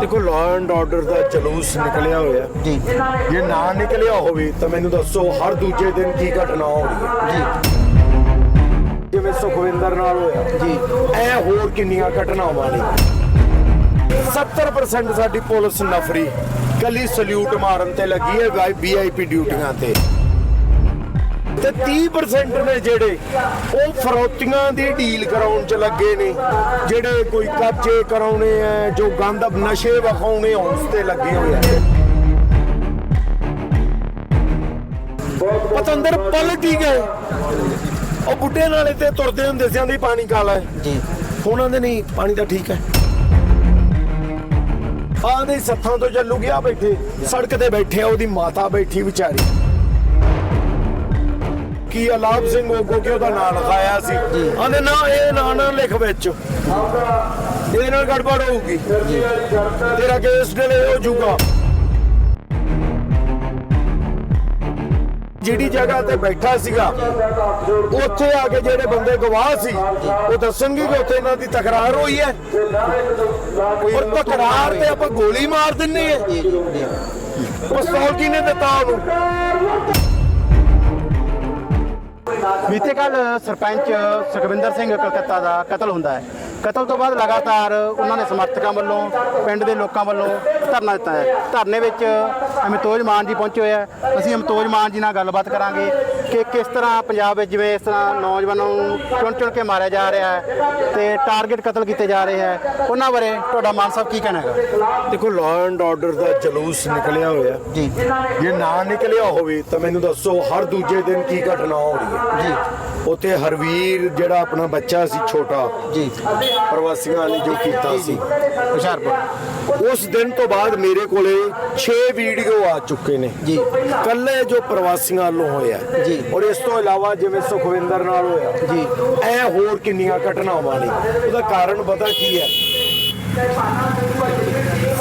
ਦੇਖੋ law and order ਦਾ ਜਲੂਸ ਨਿਕਲਿਆ ਹੋਇਆ ਜੀ। ਜੇ ਨਾ ਨਿਕਲਿਆ ਹੋਵੇ ਤਾਂ ਮੈਨੂੰ ਦੱਸੋ ਹਰ ਦੂਜੇ ਦਿਨ ਕੀ ਘਟਨਾ ਹੋ ਰਹੀ ਹੈ? ਜੀ। ਜਿਵੇਂ ਸੁਖਵਿੰਦਰ ਨਾਲ ਹੋਇਆ। ਜੀ। ਐ ਹੋਰ ਕਿੰਨੀਆਂ ਘਟਨਾਵਾਂ ਨੇ। 70% ਸਾਡੀ ਪੁਲਿਸ ਨਫਰੀ। ਕੱਲੀ ਸਲੂਟ ਮਾਰਨ ਤੇ ਲੱਗੀ ਹੈ ਵੀਆਈਪੀ ਡਿਊਟੀਆਂ ਤੇ। ਤੇ 30% ਨੇ ਜਿਹੜੇ ਉਹ ਫਰੌਤੀਆਂ ਦੀ ਡੀਲ ਕਰਾਉਣ ਚ ਲੱਗੇ ਨੇ ਜਿਹੜੇ ਕੋਈ ਕਬਜ਼ੇ ਕਰਾਉਣੇ ਆ ਜੋ ਗੰਦ ਨਸ਼ੇ ਵਿਖਾਉਣੇ ਉਸ ਤੇ ਲੱਗੇ ਹੋਏ ਆ। ਪਤੰਦਰ ਪਲਟ ਗਏ। ਉਹ ਬੁੱਢੇ ਨਾਲੇ ਤੇ ਤੁਰਦੇ ਹੁੰਦੇ ਸੀ ਆਂਦੀ ਪਾਣੀ ਕਾਲਾ ਜੀ। ਉਹਨਾਂ ਦੇ ਨਹੀਂ ਪਾਣੀ ਤਾਂ ਠੀਕ ਹੈ। ਆਂਦੇ ਸੱਥਾਂ ਤੋਂ ਚੱਲੂ ਗਿਆ ਬੈਠੇ ਸੜਕ ਤੇ ਬੈਠੇ ਆ ਉਹਦੀ ਮਾਤਾ ਬੈਠੀ ਵਿਚਾਰੀ। ਕੀ ਅਲਾਪ ਸਿੰਘ ਉਹ ਕਿ ਉਹਦਾ ਨਾਂ ਲਿਖਾਇਆ ਸੀ। ਆਂਦੇ ਨਾ, ਇਹ ਨਾਂ ਨਾ ਲਿਖ ਵਿੱਚ। ਇਹਦੇ ਨਾਲ ਗੜਬੜ ਹੋਊਗੀ। ਤੇਰਾ ਕੇਸ ਡਿਲੇ ਹੋ ਜਾਊਗਾ ਜਿਹੜੀ ਜਗ੍ਹਾ ਤੇ ਬੈਠਾ ਸੀਗਾ, ਉੱਥੇ ਆ ਕੇ ਜਿਹੜੇ ਬੰਦੇ ਗਵਾਹ ਸੀ, ਉਹ ਦੱਸਣਗੇ ਕਿ ਉੱਥੇ ਇਹਨਾਂ ਦੀ ਤਕਰਾਰ ਹੋਈ ਹੈ। ਔਰ ਤਕਰਾਰ ਤੇ ਆਪਾਂ ਗੋਲੀ ਮਾਰ ਦਿੰਨੇ ਆ ਪਿਸਤੌਲ ਕਿਹਨੇ ਦਿੱਤਾ ਉਹਨੂੰ ਬੀਤੇ ਕੱਲ ਸਰਪੰਚ ਸੁਖਵਿੰਦਰ ਸਿੰਘ ਕਲਕੱਤਾ ਦਾ ਕਤਲ ਹੁੰਦਾ ਹੈ। ਕਤਲ ਤੋਂ ਬਾਅਦ ਲਗਾਤਾਰ ਉਹਨਾਂ ਦੇ ਸਮਰਥਕਾਂ ਵੱਲੋਂ ਪਿੰਡ ਦੇ ਲੋਕਾਂ ਵੱਲੋਂ ਧਰਨਾ ਦਿੱਤਾ ਹੈ। ਧਰਨੇ ਵਿੱਚ ਅਮਿਤੋਜ ਮਾਨ ਜੀ ਪਹੁੰਚੇ ਹੋਏ ਆ। ਅਸੀਂ ਅਮਿਤੋਜ ਮਾਨ ਜੀ ਨਾਲ ਗੱਲਬਾਤ ਕਰਾਂਗੇ ਕਿ ਕਿਸ ਤਰ੍ਹਾਂ ਪੰਜਾਬ ਵਿੱਚ ਜਿਵੇਂ ਇਸ ਤਰ੍ਹਾਂ ਨੌਜਵਾਨਾਂ ਨੂੰ ਚੁਣ ਚੁਣ ਕੇ ਮਾਰਿਆ ਜਾ ਰਿਹਾ ਹੈ ਤੇ ਟਾਰਗੇਟ ਕਤਲ ਕੀਤੇ ਜਾ ਰਹੇ ਹੈ। ਉਹਨਾਂ ਬਾਰੇ ਤੁਹਾਡਾ ਮਾਨ ਸਾਹਿਬ ਕੀ ਕਹਿਣਾ ਹੈਗਾ? ਦੇਖੋ ਲਾਅ ਐਂਡ ਆਰਡਰ ਦਾ ਜਲੂਸ ਨਿਕਲਿਆ ਹੋਇਆ ਜੀ। ਜੇ ਨਾ ਨਿਕਲਿਆ ਹੋਵੇ ਤਾਂ ਮੈਨੂੰ ਦੱਸੋ ਹਰ ਦੂਜੇ ਦਿਨ ਕੀ ਘਟਨਾ ਹੋ ਰਹੀ ਹੈ? ਜੀ। ਉੱਥੇ ਹਰਵੀਰ ਜਿਹੜਾ ਆਪਣਾ ਬੱਚਾ ਸੀ ਛੋਟਾ ਜੀ। ਪ੍ਰਵਾਸੀਆਂ ਨੇ ਜੋ ਕੀਤਾ ਸੀ। ਹੁਸ਼ਿਆਰਪੁਰ। ਉਸ ਦਿਨ ਤੋਂ ਬਾਅਦ ਮੇਰੇ ਕੋਲੇ 6 ਵੀਡੀਓ ਆ ਚੁੱਕੇ ਨੇ। ਜੀ। ਕੱਲੇ ਜੋ ਪ੍ਰਵਾਸੀਆਂ ਵੱਲੋਂ ਹੋਇਆ। ਜੀ। ਔਰ ਇਸ ਤੋਂ ਇਲਾਵਾ ਜਿਵੇਂ ਸੁਖਵਿੰਦਰ ਨਾਲ ਹੋਇਆ। ਜੀ। ਐ ਹੋਰ ਕਿੰਨੀਆਂ ਘਟਨਾਵਾਂ ਨੇ। ਉਹਦਾ ਕਾਰਨ ਪਤਾ ਕੀ ਹੈ?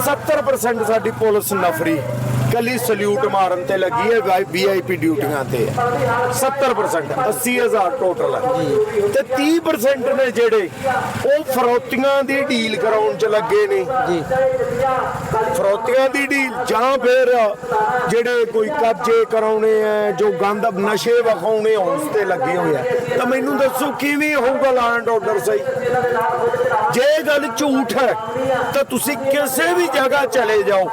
70% ਸਾਡੀ ਪੁਲਿਸ ਨਫਰੀ ਕੱਲੀ ਸਲੂਟ ਮਾਰਨ ਤੇ ਲੱਗੀ ਹੈ ਵੀਆਈਪੀ ਡਿਊਟੀਆਂ ਤੇ। 70% 80000 ਟੋਟਲ ਹੈ। ਤੇ 30% ਨੇ ਜਿਹੜੇ ਉਹ ਫਰੌਤੀਆਂ ਦੀ ਡੀਲ ਕਰਾਉਣ ਚ ਲੱਗੇ ਨੇ। ਜੀ। ਫਰੌਤੀਆਂ ਦੀ ਡੀਲ ਜਾਂ ਫਿਰ ਜਿਹੜੇ ਕੋਈ ਕਬਜ਼ੇ ਕਰਾਉਣੇ ਆ ਜੋ ਗੰਦ ਨਸ਼ੇ ਵਿਖਾਉਣੇ ਉਸ ਤੇ ਲੱਗੇ ਹੋਏ ਆ। ਤਾਂ ਮੈਨੂੰ ਦੱਸੋ ਕਿਵੇਂ ਹੋਊਗਾ ਲਾਂਡ ਆਰਡਰ ਸਹੀ? ਜੇ ਗੱਲ ਝੂਠ ਹੈ ਤਾਂ ਤੁਸੀਂ ਕਿਸੇ ਵੀ ਜਗ੍ਹਾ ਚਲੇ ਜਾਓ।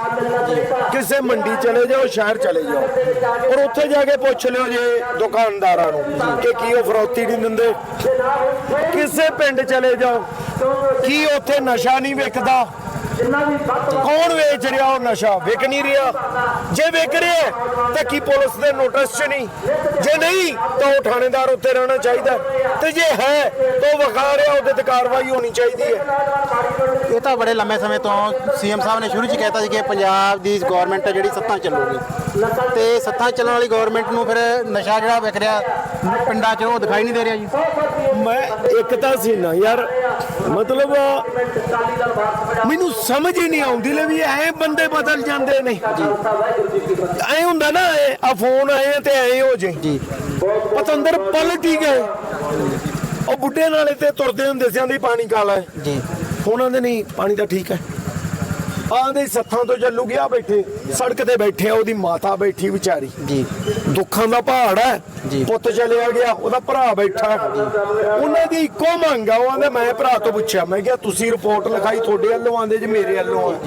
ਕਿਸੇ ਮੰਡੀ ਚਲੇ ਜਾਓ, ਸ਼ਹਿਰ ਚਲੇ ਜਾਓ। ਔਰ ਉੱਥੇ ਜਾ ਕੇ ਪੁੱਛ ਲਿਓ ਜੇ ਦੁਕਾਨਦਾਰਾਂ ਨੂੰ ਕਿ ਕੀ ਉਹ ਫਰੋਤੀ ਨਹੀਂ ਦਿੰਦੇ। ਕਿਸੇ ਪਿੰਡ ਚਲੇ ਜਾਓ। ਕੀ ਉੱਥੇ ਨਸ਼ਾ ਨਹੀਂ ਵਿਕਦਾ ਕੌਣ ਵੇਚ ਰਿਹਾ ਉਹ ਨਸ਼ਾ? ਵਿਕ ਨਹੀਂ ਰਿਹਾ। ਜੇ ਵਿਕ ਰਿਹਾ ਤਾਂ ਕੀ ਪੁਲਿਸ ਦੇ ਨੋਟਿਸ 'ਚ ਨਹੀਂ? ਜੇ ਨਹੀਂ ਤਾਂ ਉਹ ਥਾਣੇਦਾਰ ਉੱਤੇ ਰਹਿਣਾ ਚਾਹੀਦਾ ਤੇ ਜੇ ਹੈ ਤਾਂ ਉਹ ਵਿਖਾ ਰਿਹਾ ਉਹਦੇ ਤੇ ਕਾਰਵਾਈ ਹੋਣੀ ਚਾਹੀਦੀ ਹੈ। ਇਹ ਤਾਂ ਬੜੇ ਲੰਮੇ ਸਮੇਂ ਤੋਂ ਸੀਐਮ ਸਾਹਿਬ ਨੇ ਸ਼ੁਰੂ 'ਚ ਕਹਿਤਾ ਸੀ ਕਿ ਪੰਜਾਬ ਦੀ ਗਵਰਨਮੈਂਟ ਹੈ ਜਿਹੜੀ ਸੱਤਾਂ ਚੱਲੂਗੀ। ਤੇ ਸੱਤਾਂ ਚੱਲਣ ਵਾਲੀ ਗਵਰਨਮੈਂਟ ਨੂੰ ਫਿਰ ਨਸ਼ਾ ਜਿਹੜਾ ਵਿਕ ਰਿਹਾ ਪਿੰਡਾਂ 'ਚ ਉਹ ਦਿਖਾਈ ਨਹੀਂ ਦੇ ਰਿਹਾ ਜੀ। ਮੈਂ ਇੱਕ ਤਾਂ ਸੀ ਨਾ ਯਾਰ ਮਤਲਬ ਮੈਨੂੰ ਸਮਝ ਹੀ ਨਹੀਂ ਆਉਂਦੀ ਲੈ ਵੀ ਐ ਬੰਦੇ ਬਦਲ ਜਾਂਦੇ ਨੇ। ਐ ਹੁੰਦਾ ਨਾ ਆ ਫੋਨ ਆਏ ਤੇ ਐ ਹੋ ਜੇ। ਜੀ। ਪਤੰਦਰ ਪਲਟ ਹੀ ਗਏ। ਉਹ ਬੁੱਢੇ ਨਾਲੇ ਤੇ ਤੁਰਦੇ ਹੁੰਦੇ ਸੀ ਆਂਦੀ ਪਾਣੀ ਕਾਲਾ ਜੀ। ਉਹਨਾਂ ਦੇ ਨਹੀਂ ਪਾਣੀ ਤਾਂ ਠੀਕ ਹੈ। ਆਂਦੇ ਸੱਥਾਂ ਤੋਂ ਚੱਲੂ ਗਿਆ ਬੈਠੇ ਸੜਕ ਤੇ ਬੈਠੇ ਆ ਉਹਦੀ ਮਾਤਾ ਬੈਠੀ ਵਿਚਾਰੀ। ਜੀ। ਦੁੱਖਾਂ ਦਾ ਪਹਾੜ ਹੈ। ਪੁੱਤ ਚਲਿਆ ਗਿਆ ਉਹਦਾ ਭਰਾ ਬੈਠਾ। ਉਹਨਾਂ ਦੀ ਇੱਕੋ ਮੰਗ ਆ ਉਹ ਆਂਦੇ ਮੈਂ ਭਰਾ ਤੋਂ ਪੁੱਛਿਆ ਮੈਂ ਕਿਹਾ ਤੁਸੀਂ ਰਿਪੋਰਟ ਲਿਖਾਈ ਤੁਹਾਡੇ ਵੱਲੋਂ ਆਂਦੇ ਜੇ ਮੇਰੇ ਵੱਲੋਂ ਆ?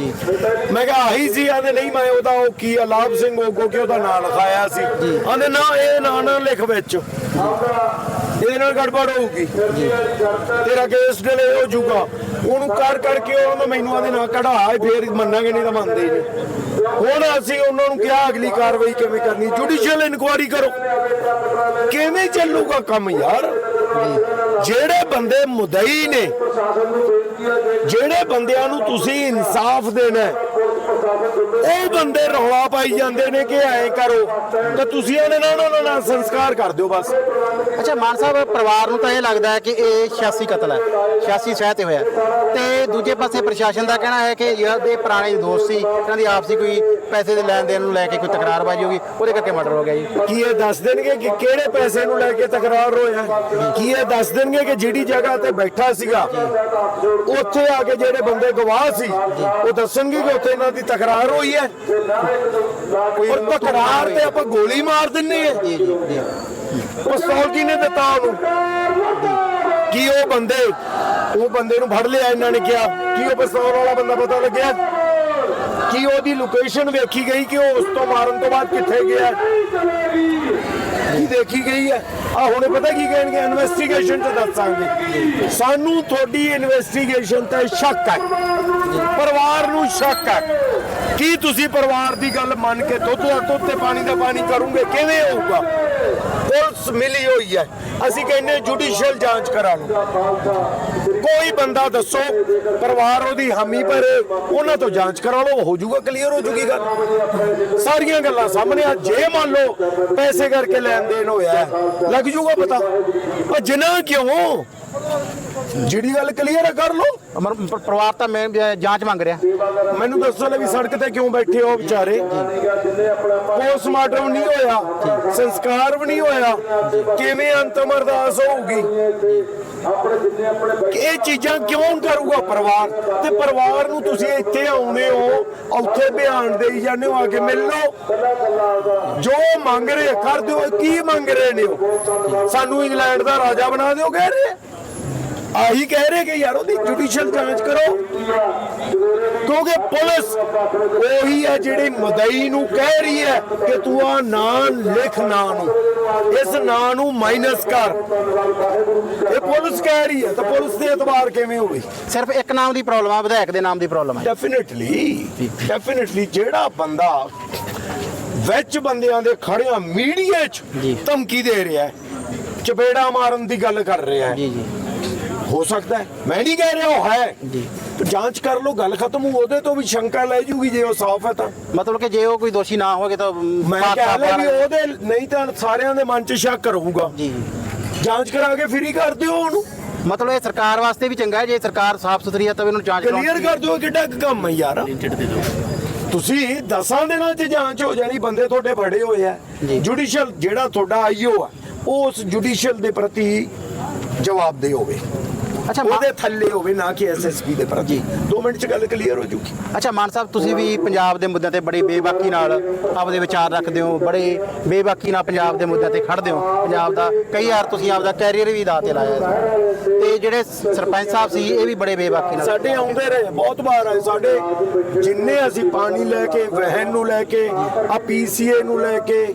ਮੈਂ ਕਿਹਾ ਆਹੀ ਸੀ ਆਂਦੇ ਨਹੀਂ ਮੈਂ ਉਹਦਾ ਉਹ ਕੀ ਅਲਾਪ ਸਿੰਘ ਉਹ ਕਿ ਉਹਦਾ ਨਾਂ ਲਿਖਾਇਆ ਸੀ? ਆਂਦੇ ਨਾ ਇਹ ਨਾਂ ਨਾ ਲਿਖ ਵਿੱਚ। ਇਹਦੇ ਨਾਲ ਗੜਬੜ ਹੋਊਗੀ। ਤੇਰਾ ਕੇਸ ਡਿਲੇ ਹੋ ਜਾਊਗਾ। ਉਹਨੂੰ ਕਰ ਕਰਕੇ ਉਹਨੂੰ ਮੈਨੂੰ ਆਦੇ ਨਾ ਕਢਾ ਫੇਰ ਮੰਨਾਂਗੇ ਨਹੀਂ ਤਾਂ ਮੰਨਦੇ ਨਹੀਂ। ਹੁਣ ਅਸੀਂ ਉਹਨਾਂ ਨੂੰ ਕਿਹਾ ਅਗਲੀ ਕਾਰਵਾਈ ਕਿਵੇਂ ਕਰਨੀ ਜੁਡੀਸ਼ੀਅਲ ਇਨਕੁਆਇਰੀ ਕਰੋ। ਕਿਵੇਂ ਚੱਲੂਗਾ ਕੰਮ ਯਾਰ? ਜਿਹੜੇ ਬੰਦੇ ਮੁਦਈ ਨੇ, ਜਿਹੜੇ ਬੰਦਿਆਂ ਨੂੰ ਤੁਸੀਂ ਇਨਸਾਫ ਦੇਣਾ ਉਹ ਬੰਦੇ ਰੌਲਾ ਪਾਈ ਜਾਂਦੇ ਨੇ ਕਿ ਐ ਕਰੋ, ਤਾਂ ਤੁਸੀਂ ਉਹਨੇ ਨਾਲ ਉਹਨਾਂ ਨਾਲ ਸੰਸਕਾਰ ਕਰ ਦਿਓ ਬਸ। ਅੱਛਾ ਮਾਨ ਸਾਹਿਬ ਪਰਿਵਾਰ ਨੂੰ ਤਾਂ ਇਹ ਲੱਗਦਾ ਹੈ ਕਿ ਇਹ 86 ਕਤਲ ਹੈ 86 ਸ਼ਹਿ ਤੇ ਹੋਇਆ ਤੇ ਦੂਜੇ ਪਾਸੇ ਪ੍ਰਸ਼ਾਸਨ ਦਾ ਕਹਿਣਾ ਹੈ ਕਿ ਇਹ ਦੇ ਪੁਰਾਣੇ ਦੋਸਤ ਸੀ ਇਹਨਾਂ ਦੀ ਆਪਸੀ ਕੋਈ ਪੈਸੇ ਦੇ ਲੈਣ ਦੇਣ ਨੂੰ ਲੈ ਕੇ ਕੋਈ ਤਕਰਾਰਬਾਜ਼ੀ ਹੋ ਗਈ ਉਹਦੇ ਕਰਕੇ ਮਰਡਰ ਹੋ ਗਿਆ ਜੀ। ਕੀ ਇਹ ਦੱਸ ਦੇਣਗੇ ਕਿ ਕਿਹੜੇ ਪੈਸੇ ਨੂੰ ਲੈ ਕੇ ਤਕਰਾਰ ਹੋਇਆ ਕੀ ਇਹ ਦੱਸ ਦੇਣਗੇ ਕਿ ਜਿਹੜੀ ਜਗ੍ਹਾ ਤੇ ਬੈਠਾ ਸੀਗਾ ਉੱਥੇ ਆ ਕੇ ਜਿਹੜੇ ਬੰਦੇ ਗਵਾਹ ਸੀ ਉਹ ਦੱਸਣਗੇ ਕਿ ਉੱਥੇ ਇਹਨਾਂ ਦੀ ਤਕਰਾਰ ਹੋਈ ਹੈ? ਔਰ ਤਕਰਾਰ ਤੇ ਆਪਾਂ ਗੋਲੀ ਮਾਰ ਦਿੰਨੇ ਆ ਜੀ ਜੀ ਜੀ ਪਿਸਤੌਲ ਦਿੱਤਾ ਉਹਨੂੰ ਕੀ ਉਹ ਬੰਦੇ? ਉਹ ਬੰਦੇ ਨੂੰ ਫੜ ਲਿਆ ਇਹਨਾਂ ਨੇ ਕਿਹਾ। ਕੀ ਉਹ ਪਿਸਤੌਲ ਵਾਲਾ ਬੰਦਾ ਪਤਾ ਲੱਗਿਆ? ਕੀ ਉਹਦੀ ਲੋਕੇਸ਼ਨ ਵੇਖੀ ਗਈ ਕਿ ਉਹ ਉਸ ਤੋਂ ਮਾਰਨ ਤੋਂ ਬਾਅਦ ਕਿੱਥੇ ਗਿਆ? ਕੀ ਦੇਖੀ ਗਈ ਹੈ? ਆ ਹੁਣੇ ਪਤਾ ਕੀ ਕਹਿਣਗੇ? ਇਨਵੈਸਟੀਗੇਸ਼ਨ ਚ ਦੱਸਾਂਗੇ। ਸਾਨੂੰ ਤੁਹਾਡੀ ਇਨਵੈਸਟੀਗੇਸ਼ਨ ਤੇ ਸ਼ੱਕ ਹੈ। ਪਰਿਵਾਰ ਨੂੰ ਸ਼ੱਕ ਹੈ। ਕੀ ਤੁਸੀਂ ਪਰਿਵਾਰ ਦੀ ਗੱਲ ਮੰਨ ਕੇ ਦੁੱਧ ਦਾ ਦੁੱਧ ਤੇ ਪਾਣੀ ਦਾ ਪਾਣੀ ਕਰੋਗੇ? ਕਿਵੇਂ ਹੋਊਗਾ? ਪੁਲਿਸ ਮਿਲੀ ਹੋਈ ਹੈ। ਅਸੀਂ ਕਹਿੰਦੇ ਜੁਡੀਸ਼ੀਅਲ ਜਾਂਚ ਕਰਾ ਲਓ। ਕੋਈ ਬੰਦਾ ਦੱਸੋ, ਪਰਿਵਾਰ ਉਹਦੀ ਹਾਮੀ ਭਰੇ, ਉਹਨਾਂ ਤੋਂ ਜਾਂਚ ਕਰਾ ਲਓ ਹੋ ਜਾਊਗਾ ਕਲੀਅਰ ਹੋ ਜੂਗੀ ਗੱਲ। ਸਾਰੀਆਂ ਗੱਲਾਂ ਸਾਹਮਣੇ ਆ। ਜੇ ਮੰਨ ਲਓ ਪੈਸੇ ਕਰਕੇ ਲੈਣ ਦੇਣ ਹੋਇਆ ਲੱਗ ਜੂਗਾ ਪਤਾ। ਪਰ ਜਿਨਾ ਕਿਉਂ? ਜਿਹੜੀ ਗੱਲ ਕਲੀਅਰ ਕਰ ਲਓ। ਅਮਰ ਪਰ- ਪਰਿਵਾਰ ਤਾਂ ਮੈਂ ਅਹ, ਜਾਂਚ ਮੰਗ ਰਿਹਾ। ਮੈਨੂੰ ਦੱਸੋ ਲੈ ਵੀ ਸੜਕ ਤੇ ਕਿਉਂ ਬੈਠੇ ਹੋ ਵਿਚਾਰੇ? ਪੋਸਟਮਾਰਟਮ ਨਹੀਂ ਹੋਇਆ ਸੰਸਕਾਰ ਵੀ ਨਹੀਂ ਹੋਇਆ। ਕਿਵੇਂ ਅੰਤਮ ਅਰਦਾਸ ਹੋਊਗੀ? ਕਿ ਇਹ ਚੀਜ਼ਾਂ ਕਿਉਂ ਕਰੂਗਾ ਪਰਿਵਾਰ? ਤੇ ਪਰਿਵਾਰ ਨੂੰ ਤੁਸੀਂ ਇੱਥੇ ਆਉਨੇ ਹੋ ਉੱਥੇ ਬਿਆਨ ਦੇਈ ਜਾਂਦੇ ਹੋ ਆ ਕੇ ਮਿਲ ਲਓ। ਜੋ ਮੰਗ ਰਹੇ ਕਰ ਦਿਓ ਕੀ ਮੰਗ ਰਹੇ ਨੇ ਉਹ? ਸਾਨੂੰ ਇੰਗਲੈਂਡ ਦਾ ਰਾਜਾ ਬਣਾ ਦਿਓ ਕਹਿ ਰਹੇ ਆਹੀ ਕਹਿ ਰਹੇ ਕਿ ਯਾਰ ਉਹਦੀ ਜੁਡੀਸ਼ੀਅਲ ਜਾਂਚ ਕਰੋ। ਕਿਉਂਕਿ ਪੁਲਿਸ ਉਹੀ ਹੈ ਜਿਹੜੀ ਮਦਈ ਨੂੰ ਕਹਿ ਰਹੀ ਹੈ ਕਿ ਤੂੰ ਆ ਨਾਂ ਲਿਖ ਨਾਂ ਨੂੰ। ਇਸ ਨਾਂ ਨੂੰ ਮਾਈਨਸ ਕਰ। ਇਹ ਪੁਲਿਸ ਕਹਿ ਰਹੀ ਹੈ ਤਾਂ ਪੁਲਿਸ ਦੇ ਇਤਬਾਰ ਕਿਵੇਂ ਹੋਵੇ? ਸਿਰਫ ਇੱਕ ਨਾਮ ਦੀ ਪ੍ਰੋਬਲਮ ਆ ਵਿਧਾਇਕ ਦੇ ਨਾਮ ਦੀ ਪ੍ਰੋਬਲਮ ਹੈ ਡੈਫੀਨਿਟਲੀ ਡੈਫੀਨਿਟਲੀ ਜਿਹੜਾ ਬੰਦਾ ਵਿੱਚ ਬੰਦਿਆਂ ਦੇ ਖੜਿਆ ਮੀਡੀਆ 'ਚ। ਧਮਕੀ ਦੇ ਰਿਹਾ ਹੈ ਚਪੇੜਾ ਮਾਰਨ ਦੀ ਗੱਲ ਕਰ ਰਿਹਾ ਹੈ ਜੀ ਜੀ। ਹੋ ਸਕਦਾ ਹੈ। ਮੈਂ ਨਹੀਂ ਕਹਿ ਰਿਹਾ ਉਹ ਹੈ। ਜੀ। ਤੇ ਜਾਂਚ ਕਰ ਲਓ ਗੱਲ ਖਤਮ ਹੋ ਉਹਦੇ ਤੋਂ ਵੀ ਸ਼ੰਕਾ ਲੈ ਜੂਗੀ ਜੇ ਉਹ ਸਾਫ਼ ਹੈ ਤਾਂ। ਮਤਲਬ ਕਿ ਜੇ ਉਹ ਕੋਈ ਦੋਸ਼ੀ ਨਾ ਹੋਵੇ ਤਾਂ ਮੈਂ ਕਹਿ ਲਿਆ ਵੀ ਉਹਦੇ ਨਹੀਂ ਤਾਂ ਸਾਰਿਆਂ ਦੇ ਮਨ 'ਚ ਸ਼ੱਕ ਕਰੂਗਾ। ਜੀ। ਜਾਂਚ ਕਰਾ ਕੇ ਫ੍ਰੀ ਕਰ ਦਿਓ ਉਹਨੂੰ। ਮਤਲਬ ਇਹ ਸਰਕਾਰ ਵਾਸਤੇ ਵੀ ਚੰਗਾ ਹੈ ਜੇ ਸਰਕਾਰ ਸਾਫ਼ ਸੁਥਰੀ ਹੈ ਤਾਂ ਇਹਨੂੰ ਜਾਂਚ ਕਰਾਉਣੀ ਕਲੀਅਰ ਕਰ ਦਿਓ ਕਿੱਡਾ ਕੁ ਕੰਮ ਹੈ ਯਾਰ। ਤੁਸੀਂ ਦਸਾਂ ਦਿਨਾਂ 'ਚ ਜਾਂਚ ਹੋ ਜਾਣੀ ਬੰਦੇ ਤੁਹਾਡੇ ਫੜੇ ਹੋਏ ਆ। ਜੁਡੀਸ਼ੀਅਲ ਜਿਹੜਾ ਤੁਹਾਡਾ ਆਈਓ ਆ ਉਹ ਉਸ ਜੁਡੀਸ਼ੀਅਲ ਦੇ ਪ੍ਰਤੀ ਜਵਾਬ ਦੇ ਹੋਵੇ। ਅੱਛਾ ਉਹਦੇ ਥੱਲੇ ਹੋਵੇ ਨਾ ਕਿ ਐਸਐਸਪੀ ਦੇ ਪ੍ਰਤੀ 2 ਮਿੰਟ 'ਚ ਗੱਲ ਕਲੀਅਰ ਹੋ ਜੂਗੀ। ਅੱਛਾ ਮਾਨ ਸਾਹਿਬ ਤੁਸੀਂ ਵੀ ਪੰਜਾਬ ਦੇ ਮੁੱਦਿਆਂ ਤੇ ਬੜੀ ਬੇਬਾਕੀ ਨਾਲ ਆਪਦੇ ਵਿਚਾਰ ਰੱਖਦੇ ਹੋ ਬੜੇ ਬੇਬਾਕੀ ਨਾਲ ਪੰਜਾਬ ਦੇ ਮੁੱਦਿਆਂ ਤੇ ਖੜਦੇ ਹੋ। ਪੰਜਾਬ ਦਾ ਕਈ ਵਾਰ ਤੁਸੀਂ ਆਪਦਾ ਕੈਰੀਅਰ ਵੀ ਦਾਅ ਤੇ ਲਾਇਆ। ਤੇ ਜਿਹੜੇ ਸਰਪੰਚ ਸਾਹਿਬ ਸੀ ਇਹ ਵੀ ਬੜੇ ਬੇਬਾਕੀ ਨਾਲ ਸਾਡੇ ਆਉਂਦੇ ਰਹੇ ਬਹੁਤ ਵਾਰ ਆਏ। ਸਾਡੇ ਜਿੰਨੇ ਅਸੀਂ ਪਾਣੀ ਲੈ ਕੇ ਵਹਿਣ ਨੂੰ ਲੈ ਕੇ ਆ ਪੀਸੀਏ ਨੂੰ ਲੈ ਕੇ